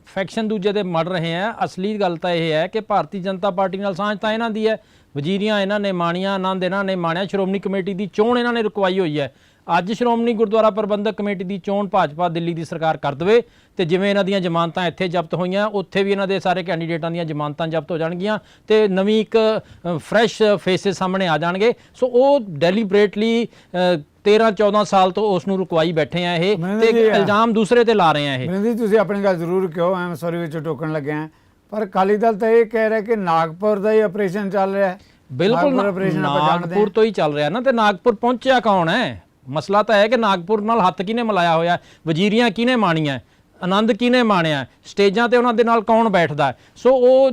ਫੈਕਸ਼ਨ ਦੂਜੇ ਦੇ ਮੜ ਰਹੇ ਆ। ਅਸਲੀ ਗੱਲ ਤਾਂ ਇਹ ਹੈ ਕਿ ਭਾਰਤੀ ਜਨਤਾ ਪਾਰਟੀ ਨਾਲ ਸਾਂਝ ਤਾਂ ਇਹਨਾਂ ਦੀ ਹੈ। ਵਜ਼ੀਰੀਆਂ ਇਹਨਾਂ ਨੇ ਮਾਣੀਆਂ ਆਨੰਦ ਇਹਨਾਂ ਨੇ ਮਾਣਿਆ। ਸ਼੍ਰੋਮਣੀ ਕਮੇਟੀ ਦੀ ਚੋਣ ਇਹਨਾਂ ਨੇ ਰੁਕਵਾਈ ਹੋਈ ਹੈ। ਅੱਜ ਸ਼੍ਰੋਮਣੀ ਗੁਰਦੁਆਰਾ ਪ੍ਰਬੰਧਕ ਕਮੇਟੀ ਦੀ ਚੋਣ ਭਾਜਪਾ ਦਿੱਲੀ ਦੀ ਸਰਕਾਰ ਕਰ ਦੇਵੇ ਤੇ ਜਿਵੇਂ ਇਹਨਾਂ ਦੀਆਂ ਜ਼ਮਾਨਤਾਂ ਇੱਥੇ ਜ਼ਬਤ ਹੋਈਆਂ ਉੱਥੇ ਵੀ ਇਹਨਾਂ ਦੇ ਸਾਰੇ ਕੈਂਡੀਡੇਟਾਂ ਦੀਆਂ ਜ਼ਮਾਨਤਾਂ ਜ਼ਬਤ ਹੋ ਜਾਣਗੀਆਂ ਤੇ ਨਵੀਂ ਇੱਕ ਫਰੈਸ਼ ਫੇਸਿਸ ਸਾਹਮਣੇ ਆ ਜਾਣਗੇ। ਸੋ ਉਹ ਡੈਲੀਬਰੇਟਲੀ 13 14 ਸਾਲ ਤੋਂ ਉਸ ਨੂੰ ਰੁਕਵਾਈ ਬੈਠੇ ਆ ਇਹ ਤੇ ਇਲਜ਼ਾਮ ਦੂਸਰੇ ਤੇ ਲਾ ਰਹੇ ਆ ਇਹ। ਬਿੰਦੀ ਤੁਸੀਂ ਆਪਣੀ ਗੱਲ ਜ਼ਰੂਰ ਕਿਉਂ ਐਮ ਸੌਰੀ ਵਿੱਚ ਟੋਕਣ ਲੱਗੇ ਆ। ਪਰ ਅਕਾਲੀ ਦਲ ਤਾਂ ਇਹ ਕਹਿ ਰਿਹਾ ਕਿ ਨਾਗਪੁਰ ਦਾ ਹੀ ਆਪਰੇਸ਼ਨ ਚੱਲ ਰਿਹਾ ਹੈ। ਬਿਲਕੁਲ ਨਾਗਪੁਰ ਤੋਂ ਹੀ ਚੱਲ ਰਿਹਾ ਨਾ ਤੇ ਨਾਗਪੁਰ ਪਹੁੰਚਿਆ ਕੌਣ ਹੈ? ਮਸਲਾ ਤਾਂ ਹੈ ਕਿ ਨਾਗਪੁਰ ਨਾਲ ਹੱਥ ਕਿਹਨੇ ਮਿਲਾਇਆ ਹੋਇਆ? ਵਜ਼ੀਰੀਆਂ ਕਿਹਨੇ ਮਾਣੀਆਂ? ਆਨੰਦ ਕਿਹਨੇ ਮਾਣਿਆ? ਸਟੇਜਾਂ ਤੇ ਉਹਨਾਂ ਦੇ ਨਾਲ ਕੌਣ ਬੈਠਦਾ? ਸੋ ਉਹ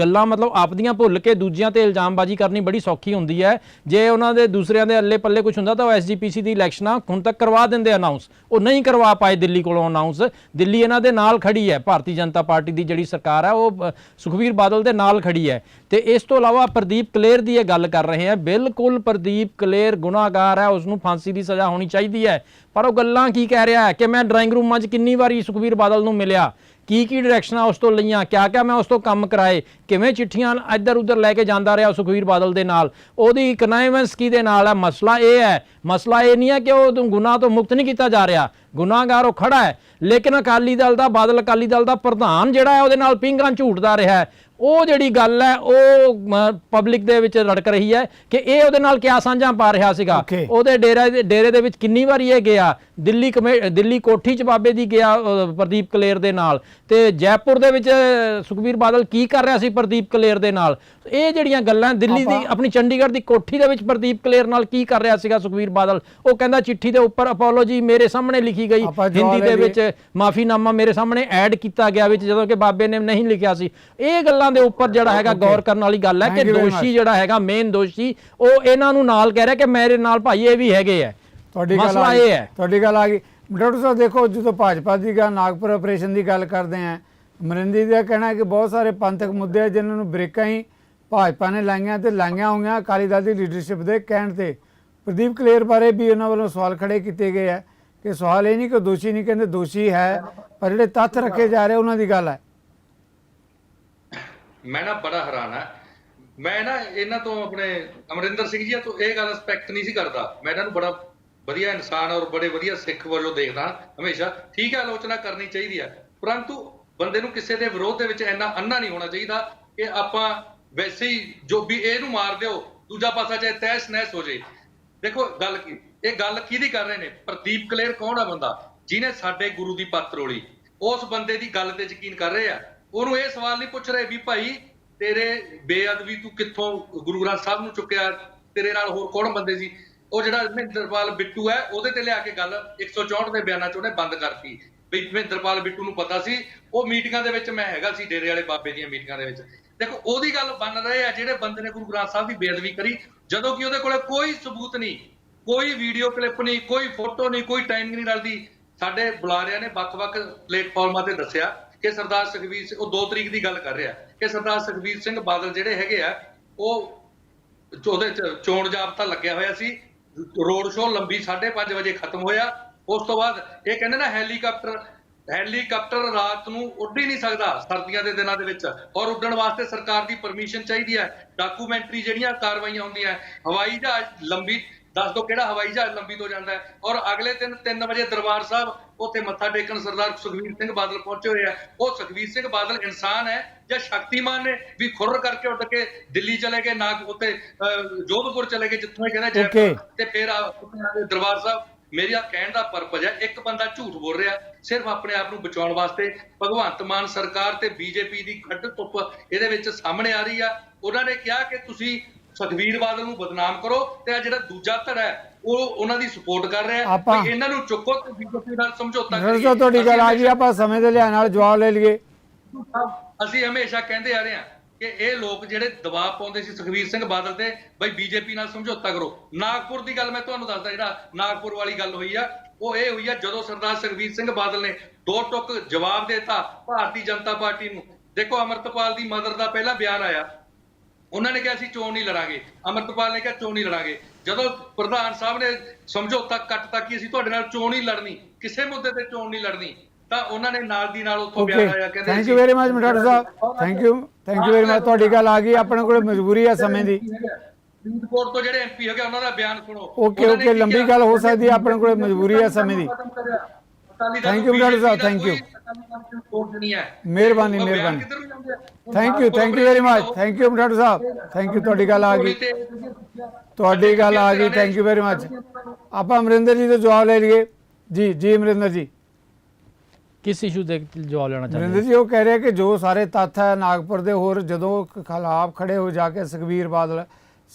ਗੱਲਾਂ ਮਤਲਬ ਆਪਦੀਆਂ ਭੁੱਲ ਕੇ ਦੂਜਿਆਂ ਤੇ ਇਲਜ਼ਾਮਬਾਜ਼ੀ ਕਰਨੀ ਬੜੀ ਸੌਖੀ ਹੁੰਦੀ ਹੈ। ਜੇ ਉਹਨਾਂ ਦੇ ਦੂਸਰਿਆਂ ਦੇ ਅੱਲੇ ਪੱਲੇ ਕੁਝ ਹੁੰਦਾ ਤਾਂ ਉਹ ਐਸਜੀਪੀਸੀ ਦੀ ਇਲੈਕਸ਼ਨਾਂ ਹੁਣ ਤੱਕ ਕਰਵਾ ਦਿੰਦੇ ਅਨਾਉਂਸ ਉਹ ਨਹੀਂ ਕਰਵਾ ਪਾਏ ਦਿੱਲੀ ਕੋਲੋਂ ਅਨਾਉਂਸ ਦਿੱਲੀ ਇਹਨਾਂ ਦੇ ਨਾਲ ਖੜੀ ਹੈ। ਭਾਰਤੀ ਜਨਤਾ ਪਾਰਟੀ ਦੀ ਜਿਹੜੀ ਸਰਕਾਰ ਹੈ ਉਹ ਅ, ਸੁਖਬੀਰ ਬਾਦਲ ਦੇ ਨਾਲ ਖੜੀ ਹੈ। ਤੇ ਇਸ ਤੋਂ ਇਲਾਵਾ ਪ੍ਰਦੀਪ ਕਲੇਰ ਦੀ ਇਹ ਗੱਲ ਕਰ ਰਹੇ ਹਾਂ ਬਿਲਕੁਲ ਪ੍ਰਦੀਪ ਕਲੇਰ ਗੁਨਾਹਗਾਰ ਹੈ ਉਸ ਨੂੰ ਫਾਂਸੀ ਦੀ ਸਜ਼ਾ ਹੋਣੀ ਚਾਹੀਦੀ ਹੈ। ਪਰ ਉਹ ਗੱਲਾਂ ਕੀ ਕਹਿ ਰਿਹਾ ਹੈ ਕਿ ਮੈਂ ਡਰਾਇੰਗ ਰੂਮਾਂ 'ਚ ਕਿੰਨੀ ਵਾਰੀ ਸੁਖਬੀਰ ਬਾਦਲ ਨੂੰ ਮਿਲਿਆ। ਕੀ ਕੀ ਡਾਇਰੈਕਸ਼ਨਾਂ ਉਸ ਤੋਂ ਲਈਆਂ? ਕਿਆ ਕਿਆ ਮੈਂ ਉਸ ਤੋਂ ਕੰਮ ਕਰਾਏ? ਕਿਵੇਂ ਚਿੱਠੀਆਂ ਇੱਧਰ ਉੱਧਰ ਲੈ ਕੇ ਜਾਂਦਾ ਰਿਹਾ ਸੁਖਬੀਰ ਬਾਦਲ ਦੇ ਨਾਲ? ਉਹਦੀ ਕਨਾਈਵੈਂਸ ਕੀ ਦੇ ਨਾਲ ਹੈ ਮਸਲਾ ਇਹ ਹੈ। ਮਸਲਾ ਇਹ ਨਹੀਂ ਹੈ ਕਿ ਉਹ ਤੋਂ ਗੁਨਾਹ ਤੋਂ ਮੁਕਤ ਨਹੀਂ ਕੀਤਾ ਜਾ ਰਿਹਾ। ਗੁਨਾਹਗਾਰ ਉਹ ਖੜਾ ਹੈ। ਲੇਕਿਨ ਅਕਾਲੀ ਦਲ ਦਾ ਬਾਦਲ ਅਕਾਲੀ ਦਲ ਦਾ ਪ੍ਰਧਾਨ ਜਿਹੜਾ ਹੈ ਉਹਦੇ ਨਾਲ ਪਿੰਗਾਂ ਝੂਟਦਾ ਰਿਹਾ ਹੈ। ਉਹ ਜਿਹੜੀ ਗੱਲ ਹੈ ਉਹ ਪਬਲਿਕ ਦੇ ਵਿੱਚ ਰੜਕ ਰਹੀ ਹੈ ਕਿ ਇਹ ਉਹਦੇ ਨਾਲ ਕਿਆ ਸਾਂਝਾਂ ਪਾ ਰਿਹਾ ਸੀਗਾ. ਉਹਦੇ ਡੇਰੇ ਦੇ ਡੇਰੇ ਦੇ ਵਿੱਚ ਕਿੰਨੀ ਵਾਰੀ ਇਹ ਗਿਆ? ਦਿੱਲੀ ਦਿੱਲੀ ਕੋਠੀ ਚ ਬਾਬੇ ਦੀ ਗਿਆ ਪ੍ਰਦੀਪ ਕਲੇਰ ਦੇ ਨਾਲ। ਤੇ ਜੈਪੁਰ ਦੇ ਵਿੱਚ ਸੁਖਬੀਰ ਬਾਦਲ ਕੀ ਕਰ ਰਿਹਾ ਸੀ ਪ੍ਰਦੀਪ ਕਲੇਰ ਦੇ ਨਾਲ? ਇਹ ਜਿਹੜੀਆਂ ਗੱਲਾਂ ਦਿੱਲੀ ਦੀ ਆਪਣੀ ਚੰਡੀਗੜ੍ਹ ਦੀ ਕੋਠੀ ਦੇ ਵਿੱਚ ਪ੍ਰਦੀਪ ਕਲੇਰ ਨਾਲ ਕੀ ਕਰ ਰਿਹਾ ਸੀਗਾ ਸੁਖਬੀਰ ਬਾਦਲ? ਉਹ ਕਹਿੰਦਾ ਚਿੱਠੀ ਦੇ ਉੱਪਰ ਅਪੋਲੋਜੀ ਮੇਰੇ ਸਾਹਮਣੇ ਲਿਖੀ ਗਈ। ਆਪਾਂ ਜਵਾਬ ਹਿੰਦੀ ਦੇ ਵਿੱਚ ਮਾਫੀਨਾਮਾ ਮੇਰੇ ਸਾਹਮਣੇ ਐਡ ਕੀਤਾ ਗਿਆ ਵਿੱਚ ਜਦੋਂ ਕਿ ਬਾਬੇ ਨੇ ਨਹੀਂ ਲਿਖਿਆ ਸੀ। ਇਹ ਗੱਲਾਂ ਦੇ ਉੱਪਰ ਜਿਹੜਾ ਹੈਗਾ ਗੌਰ ਕਰਨ ਵਾਲੀ ਗੱਲ ਹੈ ਕਿ ਦੋਸ਼ੀ ਜਿਹੜਾ ਹੈਗਾ ਮੇਨ ਦੋਸ਼ੀ ਉਹ ਇਹਨਾਂ ਨੂੰ ਨਾਲ ਕਹਿ ਰਿਹਾ ਕਿ ਮੇਰੇ ਨਾਲ ਭਾਈ ਇਹ ਵੀ ਹੈਗੇ ਆ। ਤੁਹਾਡੀ ਗੱਲ ਆ ਗਈ। ਹੈ। ਤੁਹਾਡੀ ਗੱਲ ਆ ਗਈ। ਡਾਕਟਰ ਸਾਹਿਬ ਦੇਖੋ ਜਦੋਂ ਭਾਜਪਾ ਦੀ ਗੱਲ ਨਾਗਪੁਰ ਆਪਰੇਸ਼ਨ ਦੀ ਗੱਲ ਕਰਦੇ ਆ ਅਮਰਿੰਦਰ ਦਾ ਕਹਿਣਾ ਹੈ ਕਿ ਬਹੁਤ ਸਾਰੇ ਪੰਥਕ ਮੁੱਦੇ ਆ ਜਿਨ੍ਹਾਂ ਨੂੰ ਬ੍ਰੇਕਾਂ ਹੀ ਭਾਜਪਾ ਨੇ ਲਾਈਆਂ ਤੇ ਲਾਈਆਂ ਹੋਈਆਂ ਅਕਾਲੀ ਦਲ ਦੀ ਲੀਡਰਸ਼ਿਪ ਦੇ ਕਹਿਣ ਤੇ। ਪ੍ਰਦੀਪ ਕਲੇਰ ਬਾਰੇ ਵੀ ਉਹਨਾਂ ਵੱਲੋਂ ਸਵਾਲ ਖੜੇ ਕੀਤੇ ਗਏ ਆ। ਕਿ ਸਵਾਲ ਇਹ ਨਹੀਂ ਕਿ ਦੋਸ਼ੀ ਨਹੀਂ, ਕਹਿੰਦੇ ਦੋਸ਼ੀ ਹੈ, ਪਰ ਜਿਹੜੇ ਤੱਥ ਰੱਖੇ ਜਾ ਰਹੇ ਉਹਨਾਂ ਦੀ ਗੱਲ ਹੈ। ਮੈਂ ਨਾ ਬੜਾ ਹੈਰਾਨ ਆ ਮੈਂ ਨਾ ਇਹਨਾਂ ਤੋਂ ਆਪਣੇ ਅਮਰਿੰਦਰ ਸਿੰਘ ਜੀ ਤੋਂ ਇਹ ਗੱਲ ਐਕਸਪੈਕਟ ਨਹੀਂ ਸੀ ਕਰਦਾ। ਮੈਂ ਇਹਨਾਂ ਨੂੰ ਬੜਾ ਵਧੀਆ ਇਨਸਾਨ ਔਰ ਬੜੇ ਵਧੀਆ ਸਿੱਖ ਵੱਲੋਂ ਦੇਖਦਾ ਹਮੇਸ਼ਾ। ਠੀਕ ਹੈ, ਆਲੋਚਨਾ ਕਰਨੀ ਚਾਹੀਦੀ ਹੈ। ਪਰੰਤੂ ਬੰਦੇ ਨੂੰ ਕਿਸੇ ਦੇ ਵਿਰੋਧ ਦੇ ਵਿੱਚ ਇੰਨਾ ਅੰਨਾ ਨਹੀਂ ਹੋਣਾ ਚਾਹੀਦਾ ਕਿ ਆਪਾਂ ਵੈਸੇ ਹੀ ਜੋ ਵੀ ਇਹਨੂੰ ਮਾਰ ਦਿਓ, ਦੂਜਾ ਪਾਸਾ ਚਾਹੇ ਤੈਸ ਨਹਿਸ ਹੋ ਜੇ ਦੇਖੋ, ਗੱਲ ਕੀ ਇਹ ਗੱਲ ਕਿਹਦੀ ਕਰ ਰਹੇ ਨੇ? ਪ੍ਰਦੀਪ ਕਲੇਰ ਕੌਣ ਆ ਬੰਦਾ? ਜਿਹਨੇ ਸਾਡੇ ਗੁਰੂ ਦੀ ਪੱਤ ਰੋਲੀ। ਉਸ ਬੰਦੇ ਦੀ ਗੱਲ ਤੇ ਯਕੀਨ ਕਰ ਰਹੇ ਆ। ਉਹਨੂੰ ਇਹ ਸਵਾਲ ਨਹੀਂ ਪੁੱਛ ਰਹੇ ਵੀ ਭਾਈ, ਤੇਰੇ ਬੇਅਦਬੀ ਤੂੰ ਕਿੱਥੋਂ ਗੁਰੂ ਗ੍ਰੰਥ ਸਾਹਿਬ ਨੂੰ ਚੁੱਕਿਆ? ਤੇਰੇ ਨਾਲ ਹੋਰ ਕੌਣ ਬੰਦੇ ਸੀ? ਉਹ ਜਿਹੜਾ ਮਹਿੰਦਰਪਾਲ ਬਿੱਟੂ ਹੈ, ਉਹਦੇ ਤੇ ਲਿਆ ਕੇ ਗੱਲ 164 ਦੇ ਬਿਆਨਾਂ ਚ ਉਹਨੇ ਬੰਦ ਕਰਤੀ। ਵੀ ਮਹਿੰਦਰਪਾਲ ਬਿੱਟੂ ਨੂੰ ਪਤਾ ਸੀ, ਉਹ ਮੀਟਿੰਗਾਂ ਦੇ ਵਿੱਚ ਮੈਂ ਹੈਗਾ ਸੀ, ਡੇਰੇ ਵਾਲੇ ਬਾਬੇ ਦੀਆਂ ਮੀਟਿੰਗਾਂ ਦੇ ਵਿੱਚ। ਦੇਖੋ, ਉਹਦੀ ਗੱਲ ਬਣ ਰਹੇ ਆ, ਜਿਹੜੇ ਬੰਦੇ ਨੇ ਗੁਰੂ ਗ੍ਰੰਥ ਸਾਹਿਬ ਦੀ ਬੇਅਦਬੀ ਕਰੀ, ਜਦੋਂ ਕਿ ਉਹਦੇ ਕੋਲੇ ਕੋਈ ਸਬੂਤ ਨਹੀਂ। ਕੋਈ ਵੀਡੀਓ ਕਲਿੱਪ ਨਹੀਂ, ਕੋਈ ਫੋਟੋ ਨਹੀਂ, ਕੋਈ ਟਾਈਮ ਨਹੀਂ ਰਲਦੀ। ਸਾਡੇ ਬੁਲਾਰਿਆਂ ਨੇ ਵੱਖ-ਵੱਖ ਪਲੇਟਫਾਰਮਾਂ ਤੇ ਦੱਸਿਆ ਕਿ ਸਰਦਾਰ ਸੁਖਬੀਰ ਸਿੰਘ, ਉਹ 2 ਤਰੀਕ ਦੀ ਗੱਲ ਕਰ ਰਿਹਾ, ਕਿ ਸਰਦਾਰ ਸੁਖਬੀਰ ਸਿੰਘ ਬਾਦਲ ਜਿਹੜੇ ਹੈਗੇ ਆ, ਉਹ ਉਹਦੇ ਚੋਣ ਜਾਬਤਾ ਲੱਗਿਆ ਹੋਇਆ ਸੀ। ਰੋਡ ਸ਼ੋਅ ਲੰਬੀ 5:30 ਵਜੇ ਖਤਮ ਹੋਇਆ। ਉਸ ਤੋਂ ਬਾਅਦ ਇਹ ਕਹਿੰਦੇ ਨਾ ਹੈਲੀਕਾਪਟਰ ਹੈਲੀਕਾਪਟਰ ਰਾਤ ਨੂੰ ਉੱਡ ਹੀ ਨਹੀਂ ਸਕਦਾ ਸਰਦੀਆਂ ਦੇ ਦਿਨਾਂ ਦੇ ਵਿੱਚ। ਔਰ ਉੱਡਣ ਵਾਸਤੇ ਸਰਕਾਰ ਦੀ ਪਰਮਿਸ਼ਨ ਚਾਹੀਦੀ ਹੈ। ਡਾਕੂਮੈਂਟਰੀ ਜਿਹੜੀਆਂ ਕਾਰਵਾਈਆਂ ਹੁੰਦੀਆਂ, ਹਵਾਈ ਜਹਾਜ਼ ਲੰਬੀ ਦੱਸ ਦੋ ਕਿਹੜਾ ਹਵਾਈ ਜਹਾਜ਼ ਲੰਬੀ ਤੋਂ ਜਾਂਦਾ ਹੈ। ਔਰ ਅਗਲੇ ਦਿਨ 3 ਵਜੇ ਦਰਬਾਰ ਸਾਹਿਬ ਉੱਥੇ ਮੱਥਾ ਟੇਕਣ ਸਰਦਾਰ ਸੁਖਵੀਰ ਸਿੰਘ ਬਾਦਲ ਪਹੁੰਚੇ ਹੋਏ ਆ। ਉਹ ਸੁਖਵੀਰ ਸਿੰਘ ਬਾਦਲ ਇਨਸਾਨ ਹੈ ਜਾਂ ਸ਼ਕਤੀਮਾਨ ਨੇ? ਵੀ ਖੁਰਰ ਕਰਕੇ ਉੱਡ ਕੇ ਦਿੱਲੀ ਚਲੇ ਗਏ ਨਾਗ ਉੱਤੇ ਜੋਧਪੁਰ ਚਲੇ ਗਏ ਜਿੱਥੋਂ ਇਹ ਕਹਿੰਦਾ ਜੈਪੁਰ. ਤੇ ਫਿਰ ਦਰਬਾਰ ਸਾਹਿਬ ਮੇਰਾ ਕਹਿਣ ਦਾ ਪਰਪਸ ਹੈ ਇੱਕ ਬੰਦਾ ਝੂਠ ਬੋਲ ਰਿਹਾ ਸਿਰਫ ਆਪਣੇ ਆਪ ਨੂੰ ਬਚਾਉਣ ਵਾਸਤੇ ਭਗਵੰਤ ਮਾਨ ਸਰਕਾਰ ਤੇ ਬੀਜੇਪੀ ਦੀ ਖੱਟ ਧੁੱਪ ਇਹਦੇ ਵਿੱਚ ਸਾਹਮਣੇ ਆ ਰਹੀ ਆ। ਉਹਨਾਂ ਨੇ ਕਿਹਾ ਕਿ ਤੁਸੀਂ ਸੁਖਵੀਰ ਬਾਦਲ ਨੂੰ ਬਦਨਾਮ ਕਰੋ ਤੇ ਆ ਜਿਹੜਾ ਦੂਜਾ ਧੜਾ ਹੈ ਉਹ ਉਹਨਾਂ ਦੀ ਸਪੋਰਟ ਕਰ ਰਿਹਾ ਹੈ। ਇਹਨਾਂ ਨੂੰ ਚੁੱਕੋ ਤੇ ਬੀਜੇਪੀ ਨਾਲ ਸਮਝੌਤਾ ਡਾਕਟਰ ਸਾਹਿਬ ਤੁਹਾਡੀ ਗੱਲ ਆ ਗਈ ਆਪਾਂ ਸਮੇਂ ਦੇ ਲਿਹਾਜ਼ ਨਾਲ ਜਵਾਬ ਲੈ ਲਈਏ। ਅਸੀਂ ਹਮੇਸ਼ਾ ਕਹਿੰਦੇ ਆ ਰਹੇ ਹਾਂ ਕਿ ਇਹ ਲੋਕ ਜਿਹੜੇ ਦਬਾਅ ਪਾਉਂਦੇ ਸੀ ਸੁਖਵੀਰ ਸਿੰਘ ਬਾਦਲ ਤੇ ਬਈ ਬੀਜੇਪੀ ਨਾਲ ਸਮਝੌਤਾ ਕਰੋ। ਨਾਗਪੁਰ ਦੀ ਗੱਲ ਮੈਂ ਤੁਹਾਨੂੰ ਦੱਸਦਾ ਜਿਹੜਾ ਨਾਗਪੁਰ ਵਾਲੀ ਗੱਲ ਹੋਈ ਆ ਉਹ ਇਹ ਹੋਈ ਆ ਜਦੋਂ ਸਰਦਾਰ ਸੁਖਵੀਰ ਸਿੰਘ ਬਾਦਲ ਨੇ ਦੋ ਟੁਕ ਜਵਾਬ ਦੇਤਾ ਭਾਰਤੀ ਜਨਤਾ ਪਾਰਟੀ ਨੂੰ। ਦੇਖੋ ਅਮਰਤਪਾਲ ਦੀ ਮਦਰ ਦਾ ਪਹਿਲਾ ਬਿਆਨ ਆਇਆ। ਉਹਨਾਂ ਨੇ ਕਿਹਾ ਅਸੀਂ ਚੋਣ ਨਹੀਂ ਲੜਾਂਗੇ ਅਮਰਤਪਾਲ ਨੇ ਕਿਹਾ ਚੋਣ ਨਹੀਂ ਲੜਾਂਗੇ। ਜਦੋਂ ਪ੍ਰਧਾਨ ਸਾਹਿਬ ਨੇ ਸਮਝੌਤਾ ਕੱਟਤਾ ਕਿ ਅਸੀਂ ਤੁਹਾਡੇ ਨਾਲ ਚੋਣ ਨਹੀਂ ਲੜਨੀ ਕਿਸੇ ਮੁੱਦੇ ਤੇ ਚੋਣ ਨਹੀਂ ਲੜਨੀ ਤਾਂ ਉਹਨਾਂ ਨੇ ਨਾਲ ਦੀ ਨਾਲ ਉੱਥੋਂ ਬਿਆਨ ਆਇਆ ਕਹਿੰਦੇ thank you very much doctor sahib. Thank you thank you very much ਤੁਹਾਡੀ ਗੱਲ ਆ ਗਈ ਆਪਣੇ ਕੋਲ ਮਜਬੂਰੀ ਹੈ ਸਮੇਂ ਦੀ। ਫਰੀਦਕੋਟ ਤੋਂ ਜਿਹੜੇ ਐਮਪੀ ਹੈਗੇ ਉਹਨਾਂ ਦਾ ਬਿਆਨ ਸੁਣੋ। ਓਕੇ, ਓਕੇ, ਲੰਬੀ? ਗੱਲ ਹੋ ਸਕਦੀ ਹੈ, ਆਪਣੇ ਕੋਲ ਮਜਬੂਰੀ ਹੈ ਸਮੇਂ ਦੀ। You, ਨੂੰ ਡਾਕਟਰ ਸਾਹਿਬ, ਨਹੀਂ ਹੈ। ਮਿਹਰਬਾਨੀ ਮਿਹਰਬਾਨੀ? Thank you thank you very much thank you doctor sahib thank you ਤੁਹਾਡੀ ਗੱਲ ਆ ਗਈ। ਤੁਹਾਡੀ ਗੱਲ ਆ ਗਈ। ਥੈਂਕ ਯੂ ਵੈਰੀ ਮਚ ਆਪਾਂ ਅਮਰਿੰਦਰ ਜੀ ਤੋਂ ਜਵਾਬ ਲੈ ਲਈਏ। ਜੀ ਜੀ ਅਮਰਿੰਦਰ ਜੀ। ਕਿਸ ਇਸ਼ੂ ਦੇ ਜਵਾਬ ਲੈਣਾ ਚਾਹੁੰਦੇ ਅਮਰਿੰਦਰ ਜੀ ਉਹ ਕਹਿ ਰਹੇ ਕਿ ਜੋ ਸਾਰੇ ਤੱਥ ਹੈ ਨਾਗਪੁਰ ਦੇ ਹੋਰ ਜਦੋਂ ਖਿਲਾਫ ਖੜੇ ਹੋ ਜਾ ਕੇ ਸੁਖਬੀਰ ਬਾਦਲ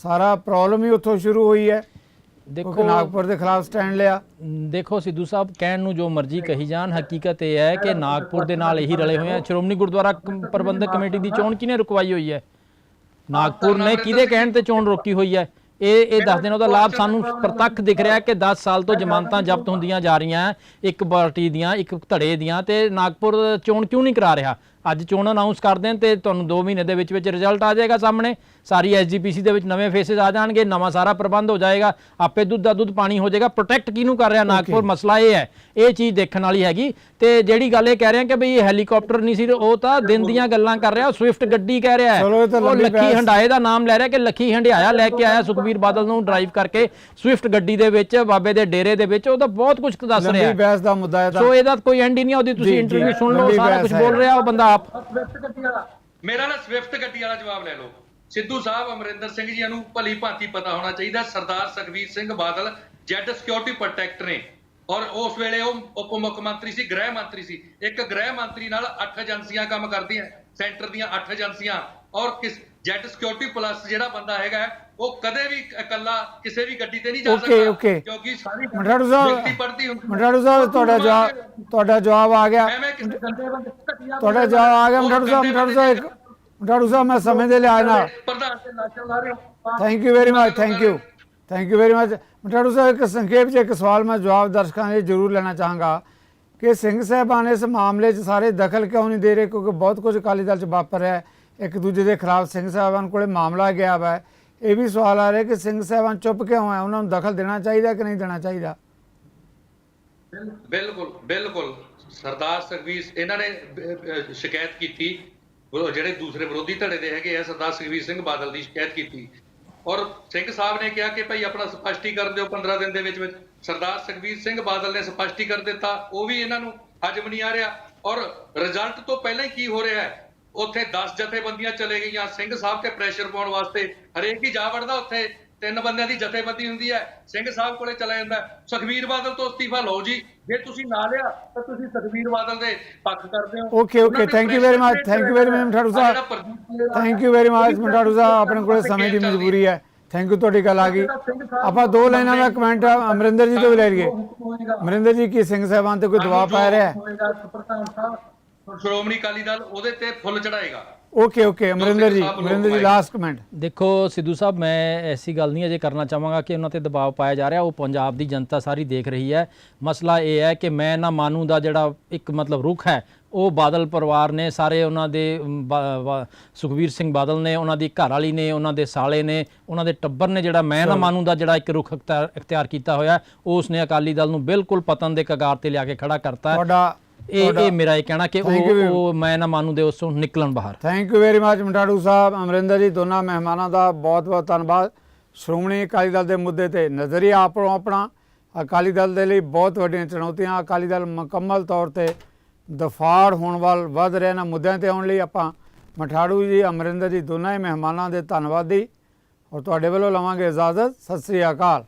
ਸਾਰਾ ਪ੍ਰੋਬਲਮ ਹੀ ਉੱਥੋਂ ਸ਼ੁਰੂ ਹੋਈ ਹੈ। ਦੇਖੋ ਨਾਗਪੁਰ ਦੇ ਖਿਲਾਫ ਸਟੈਂਡ ਲਿਆ। ਦੇਖੋ ਸਿੱਧੂ ਸਾਹਿਬ ਕਹਿਣ ਨੂੰ ਜੋ ਮਰਜ਼ੀ ਕਹੀ ਜਾਣ ਹਕੀਕਤ ਇਹ ਹੈ ਕਿ ਨਾਗਪੁਰ ਦੇ ਨਾਲ ਇਹੀ ਰਲੇ ਹੋਏ ਆ। ਸ਼੍ਰੋਮਣੀ ਗੁਰਦੁਆਰਾ ਪ੍ਰਬੰਧਕ ਕਮੇਟੀ ਦੀ ਚੋਣ ਕਿਹਨੇ ਰੁਕਵਾਈ ਹੋਈ ਹੈ? ਨਾਗਪੁਰ ਨੇ ਕਿਹਦੇ ਕਹਿਣ ਤੇ ਚੋਣ ਰੋਕੀ ਹੋਈ ਹੈ? ਇਹ ਇਹ ਦੱਸ ਦੇਣ ਉਹਦਾ ਲਾਭ ਸਾਨੂੰ ਪ੍ਰਤੱਖ ਦਿਖ ਰਿਹਾ ਕਿ 10 ਸਾਲ ਤੋਂ ਜ਼ਮਾਨਤਾਂ ਜ਼ਬਤ ਹੁੰਦੀਆਂ ਜਾ ਰਹੀਆਂ ਇੱਕ ਪਾਰਟੀ ਦੀਆਂ ਇੱਕ ਧੜੇ ਦੀਆਂ ਤੇ ਨਾਗਪੁਰ ਚੋਣ ਕਿਉਂ ਨਹੀਂ ਕਰਾ ਰਿਹਾ? ਅੱਜ ਚੋਣ ਅਨਾਉਂਸ ਕਰ ਦੇਣ ਤੇ ਤੁਹਾਨੂੰ 2 ਮਹੀਨੇ ਦੇ ਵਿੱਚ ਵਿੱਚ ਰਿਜ਼ਲਟ ਆ ਜਾਏਗਾ ਸਾਹਮਣੇ। ਸਾਰੀ ਐਸਜੀਪੀਸੀ ਦੇ ਵਿੱਚ ਨਵੇਂ ਫੇਸਿਸ ਆ ਜਾਣਗੇ ਨਵਾਂ ਸਾਰਾ ਪ੍ਰਬੰਧ ਹੋ ਜਾਏਗਾ। ਆਪੇ ਦੁੱਧ ਦਾ ਦੁੱਧ ਪਾਣੀ ਹੋ ਜਾਏਗਾ। ਪ੍ਰੋਟੈਕਟ ਕਿਹਨੂੰ ਕਰ ਰਿਹਾ? ਨਾਗਪੁਰ ਮਸਲਾ ਇਹ ਹੈ। ਇਹ ਚੀਜ਼ ਦੇਖਣ ਵਾਲੀ ਹੈਗੀ। ਤੇ ਜਿਹੜੀ ਗੱਲ ਇਹ ਕਹਿ ਰਹੇ ਆ ਕਿ ਬਈ ਇਹ ਹੈਲੀਕਾਪਟਰ ਨਹੀਂ ਸੀ ਉਹ ਤਾਂ ਦਿਨ ਦੀਆਂ ਗੱਲਾਂ ਕਰ ਰਿਹਾ। ਸਵਿਫਟ ਗੱਡੀ ਕਹਿ ਰਿਹਾ ਉਹ ਲੱਖੀ ਹੰਡਾਏ ਦਾ ਨਾਮ ਲੈ ਰਿਹਾ ਕਿ ਲੱਖੀ ਹੰਡਿਆਇਆ ਲੈ ਕੇ ਆਇਆ ਸੁਖਬੀਰ ਬਾਦਲ ਨੂੰ ਡਰਾਈਵ ਕਰਕੇ ਸਵਿਫਟ ਗੱਡੀ ਦੇ ਵਿੱਚ ਬਾਬੇ ਦੇ ਡੇਰੇ ਦੇ ਵਿੱਚ। ਉਹ ਤਾਂ ਬਹੁਤ ਕੁਝ ਦੱਸ ਰਿਹਾ ਲੰਬੀ ਬਹਿਸ ਦਾ ਮੁੱਦਾ ਹੈ ਤਾਂ। ਸੋ ਇਹਦਾ ਕੋਈ ਐਂਡ ਹੀ ਨਹੀਂ ਉਹਦੀ ਤੁਸੀਂ ਇੰਟਰਵਿਊ ਸੁਣ ਲਓ ਸਾਰਾ ਕੁਝ। ਬੋਲ ਰਿਹਾ ਉਹ ਬੰਦਾ ਆਪ। ਮੇਰਾ ਨਾ ਸਵਿਫਟ ਗੱਡੀ ਵਾਲਾ ਜਵਾਬ ਲੈ ਲਓ। ਸਿੱਧੂ ਸਾਹਿਬ ਅਮਰਿੰਦਰ ਸਿੰਘ ਜੀ ਨੂੰ ਭਲੀ ਭਾਂਤੀ ਪਤਾ ਹੋਣਾ ਚਾਹੀਦਾ। Sardar Sukhbir Singh Badal Z security protect ਨੇ। ਔਰ ਉਸ ਵੇਲੇ ਉਹ ਉਪ ਮੁੱਖ ਮੰਤਰੀ ਸੀ ਗ੍ਰਹਿ ਮੰਤਰੀ ਸੀ। ਇੱਕ ਗ੍ਰਹਿ ਮੰਤਰੀ ਨਾਲ 8 ਏਜੰਸੀਆਂ ਕੰਮ ਕਰਦੀਆਂ ਸੈਂਟਰ ਦੀਆਂ 8 ਏਜੰਸੀਆਂ। ਔਰ ਕਿਸ ਜੈਟ ਸਿਕਿਉਰਿਟੀ ਪਲੱਸ ਜਿਹੜਾ ਬੰਦਾ ਹੈਗਾ ਉਹ ਕਦੇ ਵੀ ਇਕੱਲਾ ਕਿਸੇ ਵੀ ਗੱਡੀ ਤੇ ਨਹੀਂ ਜਾ ਸਕਦਾ. ਕਿਉਂਕਿ ਸਾਰੀ ਮਠਾੜੂ ਸਾਹਿਬ- ਪੜਦੀ ਹੁੰਦੀ ਤੁਹਾਡਾ ਜਵਾਬ ਤੁਹਾਡਾ ਜਵਾਬ ਆ ਗਿਆ। ਤੁਹਾਡਾ ਜਵਾਬ ਆ ਗਿਆ ਮਠਾੜੂ ਸਾਹਿਬ ਮਠਾੜੂ ਸਾਹਿਬ ਇੱਕ ਸਾਹਿਬ, ਮੈਂ ਸਮੇਂ ਦੇ ਲਿਹਾਜ਼ ਨਾਲ ਪ੍ਰਧਾਨ ਤੇ ਲਾਸ਼ਾਂ ਲਾ ਰਹੇ ਹੋ thank you very much thank you thank you very much Matharu sahib, ਇੱਕ ਸੰਖੇਪ 'ਚ, ਇੱਕ ਸਵਾਲ ਮੈਂ ਜਵਾਬ ਦਰਸ਼ਕਾਂ ਲਈ ਜ਼ਰੂਰ ਲੈਣਾ ਚਾਹਾਂਗਾ ਕਿ ਸਿੰਘ ਸਾਹਿਬਾਨ ਇਸ ਮਾਮਲੇ 'ਚ ਸਾਰੇ ਦਖਲ ਕਿਉਂ ਨਹੀਂ ਦੇ ਰਹੇ? ਕਿਉਂਕਿ ਬਹੁਤ ਕੁਝ ਅਕਾਲੀ ਦਲ 'ਚ ਵਾਪਰ ਰਿਹਾ ਇੱਕ ਦੂਜੇ ਦੇ ਖਿਲਾਫ ਸਿੰਘ ਸਾਹਿਬਾਨ ਕੋਲੇ ਮਾਮਲਾ ਗਿਆ ਵਾ। ਇਹ ਵੀ ਸਵਾਲ ਆ ਰਿਹਾ ਕਿ ਸਿੰਘ ਸਾਹਿਬਾਨ ਚੁੱਪ ਕਿਉਂ ਹੈ? ਉਹਨਾਂ ਨੂੰ ਦਖਲ ਦੇਣਾ ਚਾਹੀਦਾ ਕਿ ਨਹੀਂ ਦੇਣਾ ਚਾਹੀਦਾ? ਬਿਲਕੁਲ ਬਿਲਕੁਲ। ਸਰਦਾਰ ਸੁਖਬੀਰ ਇਹਨਾਂ ਨੇ ਸ਼ਿਕਾਇਤ ਕੀਤੀ ਜਿਹੜੇ ਦੂਸਰੇ ਵਿਰੋਧੀ ਧੜੇ ਦੇ ਹੈਗੇ ਆ, ਸਰਦਾਰ ਸੁਖਬੀਰ ਸਿੰਘ ਬਾਦਲ ਦੀ ਸ਼ਿਕਾਇਤ ਕੀਤੀ। ਔਰ ਸਿੰਘ ਸਾਹਿਬ ਨੇ ਕਿਹਾ ਕਿ ਭਾਈ ਆਪਣਾ ਸਪਸ਼ਟੀਕਰਨ ਦਿਓ 15 ਦਿਨ ਦੇ ਵਿੱਚ ਵਿੱਚ। ਸਰਦਾਰ ਸੁਖਬੀਰ ਸਿੰਘ ਬਾਦਲ ਨੇ ਸਪਸ਼ਟੀਕਰਨ ਦਿੱਤਾ, ਉਹ ਵੀ ਇਹਨਾਂ ਨੂੰ ਹਜਮ ਨਹੀਂ ਆ ਰਿਹਾ। ਔਰ ਰਿਜ਼ਲਟ ਤੋਂ ਪਹਿਲਾਂ ਹੀ ਕੀ ਹੋ ਰਿਹਾ ਹੈ? ਉੱਥੇ 10 ਜਥੇਬੰਦੀਆਂ ਚਲੇ ਗਈਆਂ। ਸਿੰਘ ਸਾਹਿਬ ਤੇ ਪ੍ਰੈਸ਼ਰ ਪਾਉਣ ਵਾਸਤੇ ਹਰੇਕ ਹੀ ਜਾ ਵੜਦਾ ਉੱਥੇ। ਤਿੰਨ ਬੰਦਿਆਂ ਦੀ ਜਥੇਬੰਦੀ ਹੁੰਦੀ ਹੈ ਸਿੰਘ ਸਾਹਿਬ ਕੋਲੇ ਚਲਾ ਜਾਂਦਾ ਹੈ। ਸੁਖਬੀਰ ਬਾਦਲ ਤੋਂ ਅਸਤੀਫਾ ਲਓ ਜੀ ਜੇ ਤੁਸੀਂ ਨਾ ਲਿਆ ਤਾਂ ਤੁਸੀਂ ਸੁਖਬੀਰ ਬਾਦਲ ਦੇ ਪੱਖ ਕਰਦੇ ਹੋ। ਦੇ thank you very much, pressure thank you very much, Matharu sahib. Thank you very much Matharu sahib ਆਪਣੇ ਕੋਲੇ ਸਮੇਂ ਦੀ ਮਜਬੂਰੀ ਹੈ। ਥੈਂਕ ਯੂ ਤੁਹਾਡੀ ਗੱਲ ਆ ਗਈ। ਆਪਾਂ ਦੋ ਲਾਈਨਾਂ ਦਾ ਕਮੈਂਟ ਅਮਰਿੰਦਰ ਜੀ ਤੋਂ ਵੀ ਲੈ ਲਈਏ। ਅਮਰਿੰਦਰ ਜੀ ਕੀ ਸਿੰਘ ਸਾਹਿਬਾਨ ਤੇ ਕੋਈ ਦਬਾਅ ਪਾ ਰਿਹਾ ਹੈ? ਸ਼੍ਰੋਮਣੀ ਅਕਾਲੀ ਦਲ ਉਹਦੇ ਤੇ ਫੁੱਲ ਚੜਾਏਗਾ ਓਕੇ ਓਕੇ ਅਮਰਿੰਦਰ ਜੀ ਅਮਰਿੰਦਰ ਜੀ ਲਾਸਟ ਕਮੈਂਟ ਦੇਖੋ ਸਿੱਧੂ ਸਾਹਿਬ ਮੈਂ ਐਸੀ ਗੱਲ ਨਹੀਂ ਅਜੇ ਕਰਨਾ ਚਾਹਾਂਗਾ ਕਿ ਉਹਨਾਂ ਤੇ ਦਬਾਅ ਪਾਇਆ ਜਾ ਰਿਹਾ। ਉਹ ਪੰਜਾਬ ਦੀ ਜਨਤਾ ਸਾਰੀ ਦੇਖ ਰਹੀ ਹੈ। ਮਸਲਾ ਇਹ ਹੈ ਕਿ ਮੈਂ ਨਾ ਮਾਨੂ ਦਾ ਜਿਹੜਾ ਇੱਕ ਮਤਲਬ ਰੁਖ ਹੈ ਉਹ ਬਾਦਲ ਪਰਿਵਾਰ ਨੇ ਸਾਰੇ ਉਹਨਾਂ ਦੇ ਸੁਖਬੀਰ ਸਿੰਘ ਬਾਦਲ ਨੇ ਉਹਨਾਂ ਦੀ ਘਰ ਵਾਲੀ ਨੇ ਉਹਨਾਂ ਦੇ ਸਾਲੇ ਨੇ ਉਹਨਾਂ ਦੇ ਟੱਬਰ ਨੇ ਜਿਹੜਾ ਮੈਂ ਨਾ ਮਾਨੂ ਦਾ ਜਿਹੜਾ ਇੱਕ ਰੁਖ ਅਖਤਿਆਰ ਇਖਤਿਆਰ ਕੀਤਾ ਹੋਇਆ ਉਸ ਨੇ ਅਕਾਲੀ ਦਲ ਨੂੰ ਬਿਲਕੁਲ ਪਤਨ ਦੇ ਕਗਾਰ ਤੇ ਲਿਆ ਕੇ ਖੜਾ ਕਰਤਾ। ਹੈ ਤੁਹਾਡਾ ਇਹ ਇਹ ਮੇਰਾ ਇਹ ਕਹਿਣਾ ਕਿ ਉਹ ਉਹ ਮੈਂ ਨਾ ਮਾਨੂ ਦੇ ਉਸ ਨਿਕਲਣ ਬਾਹਰ। Thank you very much Matharu sahib Amarinder ji ਦੋਨਾਂ ਮਹਿਮਾਨਾਂ ਦਾ ਬਹੁਤ ਬਹੁਤ ਧੰਨਵਾਦ। ਸ਼੍ਰੋਮਣੀ ਅਕਾਲੀ ਦਲ ਦੇ ਮੁੱਦੇ ਤੇ ਨਜ਼ਰੀਆ ਆਪੋ ਆਪਣਾ। ਅਕਾਲੀ ਦਲ ਦੇ ਲਈ ਬਹੁਤ ਵੱਡੀਆਂ ਚੁਣੌਤੀਆਂ। ਅਕਾਲੀ ਦਲ ਮੁਕੰਮਲ ਤੌਰ ਤੇ ਦਫਾੜ ਹੋਣ ਵੱਲ ਵੱਧ ਰਹੇ। ਨਾ ਮੁੱਦਿਆਂ ਤੇ ਆਉਣ ਲਈ ਆਪਾਂ ਮਠਾੜੂ ਜੀ ਅਮਰਿੰਦਰ ਜੀ ਦੋਨਾਂ ਹੀ ਮਹਿਮਾਨਾਂ ਦੇ ਧੰਨਵਾਦੀ। ਔਰ ਤੁਹਾਡੇ ਵੱਲੋਂ ਲਵਾਂਗੇ ਇਜਾਜ਼ਤ। ਸਤਿ ਸ੍ਰੀ ਅਕਾਲ।